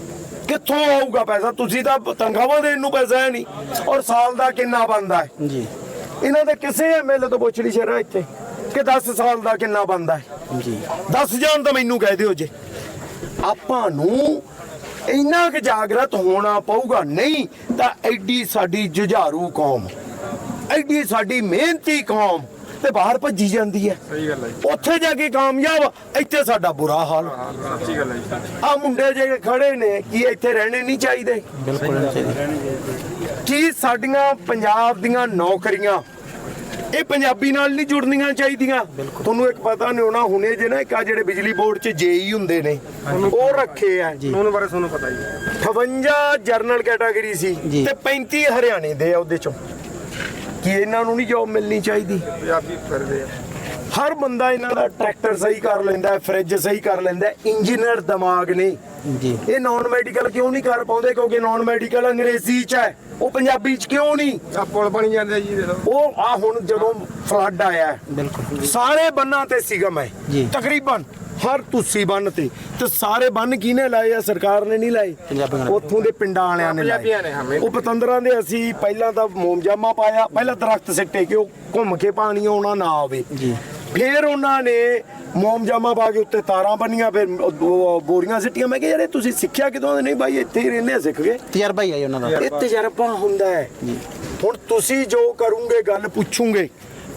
ਕਿੱਥੋਂ ਆਊਗਾ ਪੈਸਾ? ਤੁਸੀਂ ਤਾਂ ਤਨਖਾਹਾਂ ਦੇਣ ਨੂੰ ਪੈਸਾ ਹੈ ਨਹੀਂ। ਔਰ ਸਾਲ ਦਾ ਕਿੰਨਾ ਬਣਦਾ ਹੈ? ਜੀ। ਇਹਨਾਂ ਦੇ ਕਿਸੇ ਐਮਐਲਏ ਤੋਂ ਪੁੱਛ ਲਈ ਸ਼ਰਾ ਇੱਥੇ ਕਿ 10 ਸਾਲ ਦਾ ਕਿੰਨਾ ਬਣਦਾ ਹੈ? ਜੀ। ਦੱਸ ਜਾਣ ਤਾਂ ਮੈਨੂੰ ਕਹਿ ਦਿਓ ਜੇ। ਆਪਾਂ ਨੂੰ ਇੰਨਾ ਕੁ ਜਾਗਰਤ ਹੋਣਾ ਪਊਗਾ ਨਹੀਂ ਤਾਂ ਐਡੀ ਸਾਡੀ ਜੁਝਾਰੂ ਕੌਮ ਐਡੀ ਸਾਡੀ ਮਿਹਨਤੀ ਕੌਮ ਤੇ ਬਾਹਰ ਭੱਜੀ ਜਾਂਦੀ ਹੈ। ਸਹੀ ਗੱਲ ਹੈ ਉੱਥੇ ਜਾ ਕੇ ਕਾਮਯਾਬ ਇੱਥੇ ਸਾਡਾ ਬੁਰਾ ਹਾਲ। ਸੱਚੀ ਗੱਲ ਹੈ ਆ ਮੁੰਡੇ ਜਿਹੜੇ ਖੜੇ ਨੇ ਕੀ ਇੱਥੇ ਰਹਿਣੇ ਨਹੀਂ ਚਾਹੀਦੇ? ਬਿਲਕੁਲ ਨਹੀਂ ਚਾਹੀਦੀ। ਕੀ ਸਾਡੀਆਂ ਪੰਜਾਬ ਦੀਆਂ ਨੌਕਰੀਆਂ ਇਹ ਪੰਜਾਬੀ ਨਾਲ ਨਹੀਂ ਜੁੜਨੀਆਂ ਚਾਹੀਦੀਆਂ। ਤੁਹਾਨੂੰ ਇੱਕ ਪਤਾ ਨਹੀਂ ਹੋਣਾ ਹੁਣੇ ਜੇ ਨਾ ਇੱਕ ਆ ਜਿਹੜੇ ਬਿਜਲੀ ਬੋਰਡ 'ਚ ਜੇਈ ਹੁੰਦੇ ਨੇ ਉਹ ਰੱਖੇ ਆ। ਉਹਨੂੰ ਬਾਰੇ ਤੁਹਾਨੂੰ ਪਤਾ ਜੀ 58 ਜਰਨਲ ਕੈਟਾਗਰੀ ਸੀ। ਤੇ 35 ਹਰਿਆਣੇ ਦੇ ਆ ਉਹਦੇ ਚੋਂ। ਕੀ ਇਹਨਾਂ ਨੂੰ ਨਹੀਂ ਜੋਬ ਮਿਲਣੀ ਚਾਹੀਦੀ? ਪੰਜਾਬੀ ਫਿਰਦੇ ਆ। ਹਰ ਬੰਦਾ ਇਹਨਾਂ ਦਾ ਟਰੈਕਟਰ ਸਹੀ ਕਰ ਲੈਂਦਾ ਹੈ ਫ੍ਰਿਜ ਸਹੀ ਕਰ ਲੈਂਦਾ ਇੰਜੀਨੀਅਰ ਦਿਮਾਗ ਨੇ। ਜੀ। ਇਹ ਨਾਨ ਮੈਡੀਕਲ ਕਿਉਂ ਨਹੀਂ ਕਰ ਪਾਉਂਦੇ? ਕਿਉਂਕਿ ਨਾਨ ਮੈਡੀਕਲ ਅੰਗਰੇਜ਼ੀ ਚ ਹੈ। ਉਹ ਪੰਜਾਬੀ ਚ ਕਿਉਂ ਨਹੀਂ? ਆ ਪੁਲ ਬਣੀ ਜਾਂਦੇ ਜੀ ਦੇਖੋ। ਉਹ ਆ ਹੁਣ ਜਦੋਂ ਫਲੱਡ ਆਇਆ ਬਿਲਕੁਲ ਸਾਰੇ ਬੰਨਾਂ ਤੇ ਸੀਗਾ ਮੈਂ ਜੀ। ਤਕਰੀਬਨ ਹਰ ਤੁਸੀਂ ਬੰਨ ਤੇ। ਤੇ ਸਾਰੇ ਬੰਨ ਕਿਹਨੇ ਲਾਏ ਆ? ਸਰਕਾਰ ਨੇ ਨਹੀਂ ਲਾਏ। ਉੱਥੋਂ ਦੇ ਪਿੰਡਾਂ ਵਾਲਿਆਂ ਨੇ ਲਾਏ। ਉਹ ਪਤੰਦਰਾਂ ਦੇ ਅਸੀਂ ਪਹਿਲਾਂ ਤਾਂ ਮੋਮਜਾਮਾ ਪਾਇਆ। ਪਹਿਲਾਂ ਦਰਖਤ ਸਿੱਟੇ ਕਿ ਉਹ ਘੁੰਮ ਕੇ ਪਾਣੀ ਆਉਣਾ ਨਾ ਆਵੇ। ਜੀ। ਫਿਰ ਉਹਨਾਂ ਨੇ ਮੋਮਜਾਮਾ ਪਾ ਕੇ ਉੱਤੇ ਤਾਰਾਂ ਬੰਨੀਆਂ ਫਿਰ ਬੋਰੀਆਂ ਸਿੱਟੀਆਂ। ਮੈਂ ਕਿਹਾ ਯਾਰ ਇਹ ਤੁਸੀਂ ਸਿੱਖਿਆ ਕਿਦੋਂ ਦੇ ਨਹੀਂ ਬਾਈ ਇੱਥੇ ਹੀ ਰਹਿੰਦੇ ਸਿੱਖ ਗਏ ਤਜਰਬਾ ਹੀ ਹੈ ਉਹਨਾਂ ਦਾ। ਇਹ ਤਜਰਬਾ ਹੁੰਦਾ ਹੈ। ਹੁਣ ਤੁਸੀਂ ਜੋ ਕਰੋਗੇ ਗੱਲ ਪੁੱਛੋਗੇ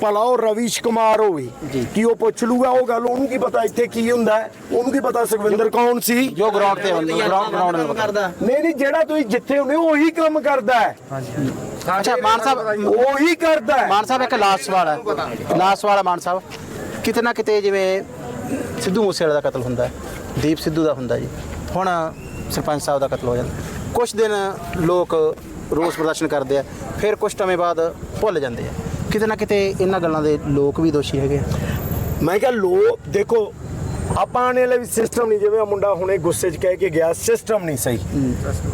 ਭਲਾ ਉਹ ਰਵੀਸ਼ ਕੁਮਾਰ ਹੋਵੇ। ਕੀ ਉਹ ਪੁੱਛ ਲੂਗਾ ਉਹ ਗੱਲ? ਉਹਨੂੰ ਕੀ ਪਤਾ ਇੱਥੇ ਕੀ ਹੁੰਦਾ ਹੈ? ਉਹਨੂੰ ਕੀ ਪਤਾ ਸੁਖਵਿੰਦਰ ਕੌਣ ਸੀ? ਜੋ ਗਰਾਊਂਡ ਤੇ ਹੁੰਦਾ ਗਰਾਊਂਡ ਗਰਾਊਂਡ ਕਰਦਾ। ਨਹੀਂ ਨਹੀਂ ਜਿਹੜਾ ਤੁਸੀਂ ਜਿੱਥੇ ਹੁੰਦੇ ਹੋ ਉਹੀ ਕੰਮ ਕਰਦਾ ਹੈ। ਅੱਛਾ ਮਾਨ ਸਾਹਿਬ ਉਹੀ ਕਰਦਾ ਹੈ। ਮਾਨ ਸਾਹਿਬ ਇੱਕ ਲਾਸਟ ਸਵਾਲ ਹੈ। ਲਾਸਟ ਸਵਾਲ ਹੈ ਮਾਨ ਸਾਹਿਬ। ਕਿਤੇ ਨਾ ਕਿਤੇ ਜਿਵੇਂ ਸਿੱਧੂ ਮੂਸੇਵਾਲੇ ਦਾ ਕਤਲ ਹੁੰਦਾ ਹੈ ਦੀਪ ਸਿੱਧੂ ਦਾ ਹੁੰਦਾ ਜੀ। ਹੁਣ ਸਰਪੰਚ ਸਾਹਿਬ ਦਾ ਕਤਲ ਹੋ ਜਾਂਦਾ। ਕੁਝ ਦਿਨ ਲੋਕ ਰੋਸ ਪ੍ਰਦਰਸ਼ਨ ਕਰਦੇ ਆ ਫਿਰ ਕੁਝ ਸਮੇਂ ਬਾਅਦ ਭੁੱਲ ਜਾਂਦੇ ਆ। ਕਿਤੇ ਨਾ ਕਿਤੇ ਇਹਨਾਂ ਗੱਲਾਂ ਦੇ ਲੋਕ ਵੀ ਦੋਸ਼ੀ ਹੈਗੇ ਮੈਂ ਕਿਹਾ ਲੋ ਦੇਖੋ ਆਪਾਂ ਵਾਲੇ ਵੀ ਸਿਸਟਮ ਨਹੀਂ ਜਿਵੇਂ ਮੁੰਡਾ ਹੁਣੇ ਗੁੱਸੇ 'ਚ ਕਹਿ ਕੇ ਗਿਆ ਸਿਸਟਮ ਨਹੀਂ ਸਹੀ।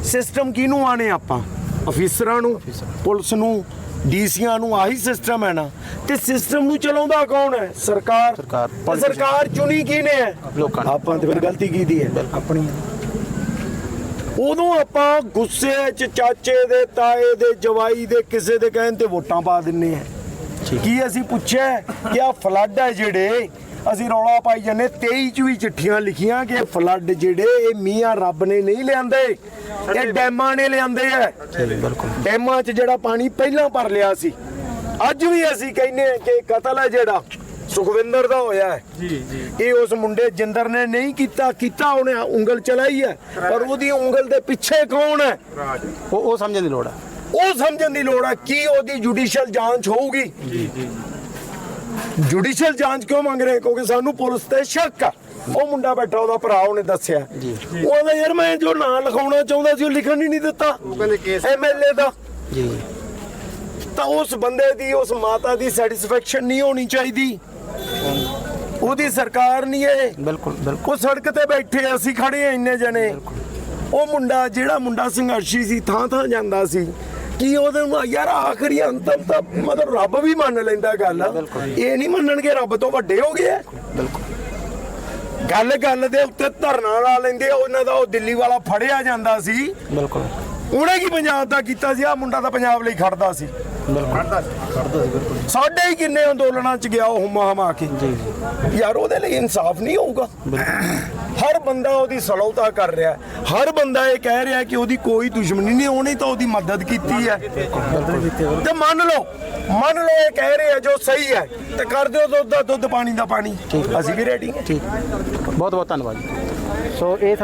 ਸਿਸਟਮ ਕਿਹਨੂੰ ਆਣੇ ਆਪਾਂ? ਅਫੀਸਰਾਂ ਨੂੰ ਪੁਲਿਸ ਨੂੰ ਡੀਸੀਆਂ ਨੂੰ ਆਹੀ ਸਿਸਟਮ ਹੈ ਨਾ। ਤੇ ਸਿਸਟਮ ਨੂੰ ਚਲਾਉਂਦਾ ਕੌਣ ਹੈ? ਸਰਕਾਰ। ਸਰਕਾਰ, ਤੇ ਸਰਕਾਰ ਚੁਣੀ ਕਿਹਨੇ ਹੈ? ਲੋਕਾਂ ਨੇ। ਆਪਾਂ ਤੇ ਫਿਰ ਗਲਤੀ ਕੀਤੀ ਹੈ। ਆਪਣੀ ਉਦੋਂ ਆਪਾਂ ਗੁੱਸੇ 'ਚ ਚਾਚੇ ਦੇ ਤਾਏ ਦੇ ਜਵਾਈ ਦੇ ਕਿਸੇ ਦੇ ਕਹਿਣ ਤੇ ਵੋਟਾਂ ਪਾ ਦਿੰਨੇ ਆ। ਕੀ ਅਸੀਂ ਪੁੱਛਿਆ ਕਿ ਆ ਫਲੱਡ ਹੈ ਜਿਹੜੇ ਅਸੀਂ ਰੌਲਾ ਪਾਈ ਜਾਂਦੇ 23 ਚ ਵੀ ਚਿੱਠੀਆਂ ਲਿਖੀਆਂ ਕਿ ਫਲੱਡ ਜਿਹੜੇ ਇਹ ਮੀਆਂ ਰੱਬ ਨੇ ਨਹੀਂ ਲਿਆਂਦੇ ਇਹ ਡੈਮਾਂ ਨੇ ਲਿਆਂਦੇ ਬਿਲਕੁਲ। ਡੈਮਾਂ 'ਚ ਜਿਹੜਾ ਪਾਣੀ ਪਹਿਲਾਂ ਭਰ ਲਿਆ ਸੀ ਅੱਜ ਵੀ ਅਸੀਂ ਕਹਿੰਦੇ ਆ ਕਿ ਕਤਲ ਹੈ ਜਿਹੜਾ ਸੁਖਵਿੰਦਰ ਦਾ ਹੋਇਆ ਹੈ। ਜੀ ਜੀ। ਇਹ ਉਸ ਮੁੰਡੇ ਜਿੰਦਰ ਨੇ ਨਹੀਂ ਕੀਤਾ ਕੀਤਾ ਉਹਨੇ ਉਂਗਲ ਚਲਾਈ ਹੈ ਪਰ ਉਹਦੀ ਉਂਗਲ ਦੇ ਪਿੱਛੇ ਕੌਣ ਹੈ? ਉਹ ਉਹ ਸਮਝਣ ਦੀ ਲੋੜ ਹੈ। ਉਹ ਸਮਝਣ ਦੀ ਲੋੜ ਹੈ ਕੀ ਉਹਦੀ ਜੁਡੀਸ਼ੀਅਲ ਜਾਂਚ ਹੋਊਗੀ। ਜੀ ਜੀ। ਜੁਡੀਸ਼ੀਅਲ ਜਾਂਚ ਕਿਉਂ ਮੰਗ ਰਹੇ ਕਿਉਂਕਿ ਸਾਨੂੰ ਪੁਲਿਸ ਤੇ ਸ਼ੱਕ ਆ। ਉਹ ਮੁੰਡਾ ਬੈਠਾ ਉਹਦਾ ਭਰਾ ਉਹਨੇ ਦੱਸਿਆ। ਉਹਦਾ ਯਾਰ ਮੈਂ ਜੋ ਨਾਂ ਲਿਖਾਉਣਾ ਚਾਹੁੰਦਾ ਸੀ ਉਹ ਲਿਖਣ ਹੀ ਨਹੀਂ ਦਿੱਤਾ। ਉਹ ਕਹਿੰਦੇ ਕੇਸ ਐਮਐਲਏ ਦਾ। ਜੀ। ਤਾਂ ਉਸ ਬੰਦੇ ਦੀ ਉਸ ਮਾਤਾ ਦੀ ਸੈਟੀਸਫੈਕਸ਼ਨ ਨਹੀਂ ਹੋਣੀ ਚਾਹੀਦੀ। ਉਹਦੀ ਸਰਕਾਰ ਨਹੀਂ ਹੈ। ਬਿਲਕੁਲ ਬਿਲਕੁਲ। ਉਹ ਸੜਕ ਤੇ ਬੈਠੇ ਅਸੀਂ ਖੜੇ ਆ ਇੰਨੇ ਜਣੇ। ਉਹ ਮੁੰਡਾ ਜਿਹੜਾ ਮੁੰਡਾ ਸੰਘਰਸ਼ੀ ਸੀ ਥਾਂ ਥਾਂ ਜਾਂਦਾ ਸੀ। ਕੀ ਉਹਦੇ ਨੂੰ ਯਾਰ ਆਖਰੀ ਅੰਤਮ ਤਾਂ ਮਤਲਬ ਰੱਬ ਵੀ ਮੰਨ ਲੈਂਦਾ ਗੱਲ। ਇਹ ਨਹੀਂ ਮੰਨਣਗੇ ਰੱਬ ਤੋਂ ਵੱਡੇ ਹੋ ਗਏ। ਗੱਲ ਗੱਲ ਦੇ ਉੱਤੇ ਧਰਨਾ ਲਾ ਲੈਂਦੇ ਆ, ਉਹਨਾਂ ਦਾ ਉਹ ਦਿੱਲੀ ਵਾਲਾ ਫੜਿਆ ਜਾਂਦਾ ਸੀ। ਬਿਲਕੁਲ। ਉਹਨੇ ਕੀ ਪੰਜਾਬ ਦਾ ਕੀਤਾ ਸੀ? ਆ ਮੁੰਡਾ ਤਾਂ ਪੰਜਾਬ ਲਈ ਖੜਦਾ ਸੀ। ਸਾਡੇ ਹੀ ਕਿੰਨੇ ਅੰਦੋਲਨਾਂ ਚ ਗਿਆ ਉਹ ਹੁਮਾ ਹਮਾ ਕੇ ਯਾਰ ਉਹਦੇ ਲਈ ਇਨਸਾਫ ਨਹੀਂ ਹੋਊਗਾ। ਹਰ ਬੰਦਾ ਉਹਦੀ ਸਲੌਤਾ ਕਰ ਰਿਹਾ ਹੈ। ਹਰ ਬੰਦਾ ਇਹ ਕਹਿ ਰਿਹਾ ਕਿ ਉਹਦੀ ਕੋਈ ਦੁਸ਼ਮਣੀ ਨਹੀਂ ਉਹਨੇ ਤਾਂ ਉਹਦੀ ਮਦਦ ਕੀਤੀ ਹੈ। ਤੇ ਮੰਨ ਲਓ ਮੰਨ ਲਓ ਇਹ ਕਹਿ ਰਹੇ ਜੋ ਸਹੀ ਹੈ ਤੇ ਕਰ ਦਿਓ ਦੁੱਧ ਦਾ ਦੁੱਧ ਪਾਣੀ ਦਾ ਪਾਣੀ। ਅਸੀਂ ਵੀ ਰੈਡੀ ਹਾਂ। ਠੀਕ। ਬਹੁਤ ਬਹੁਤ ਧੰਨਵਾਦ। ਸੋ ਇਹ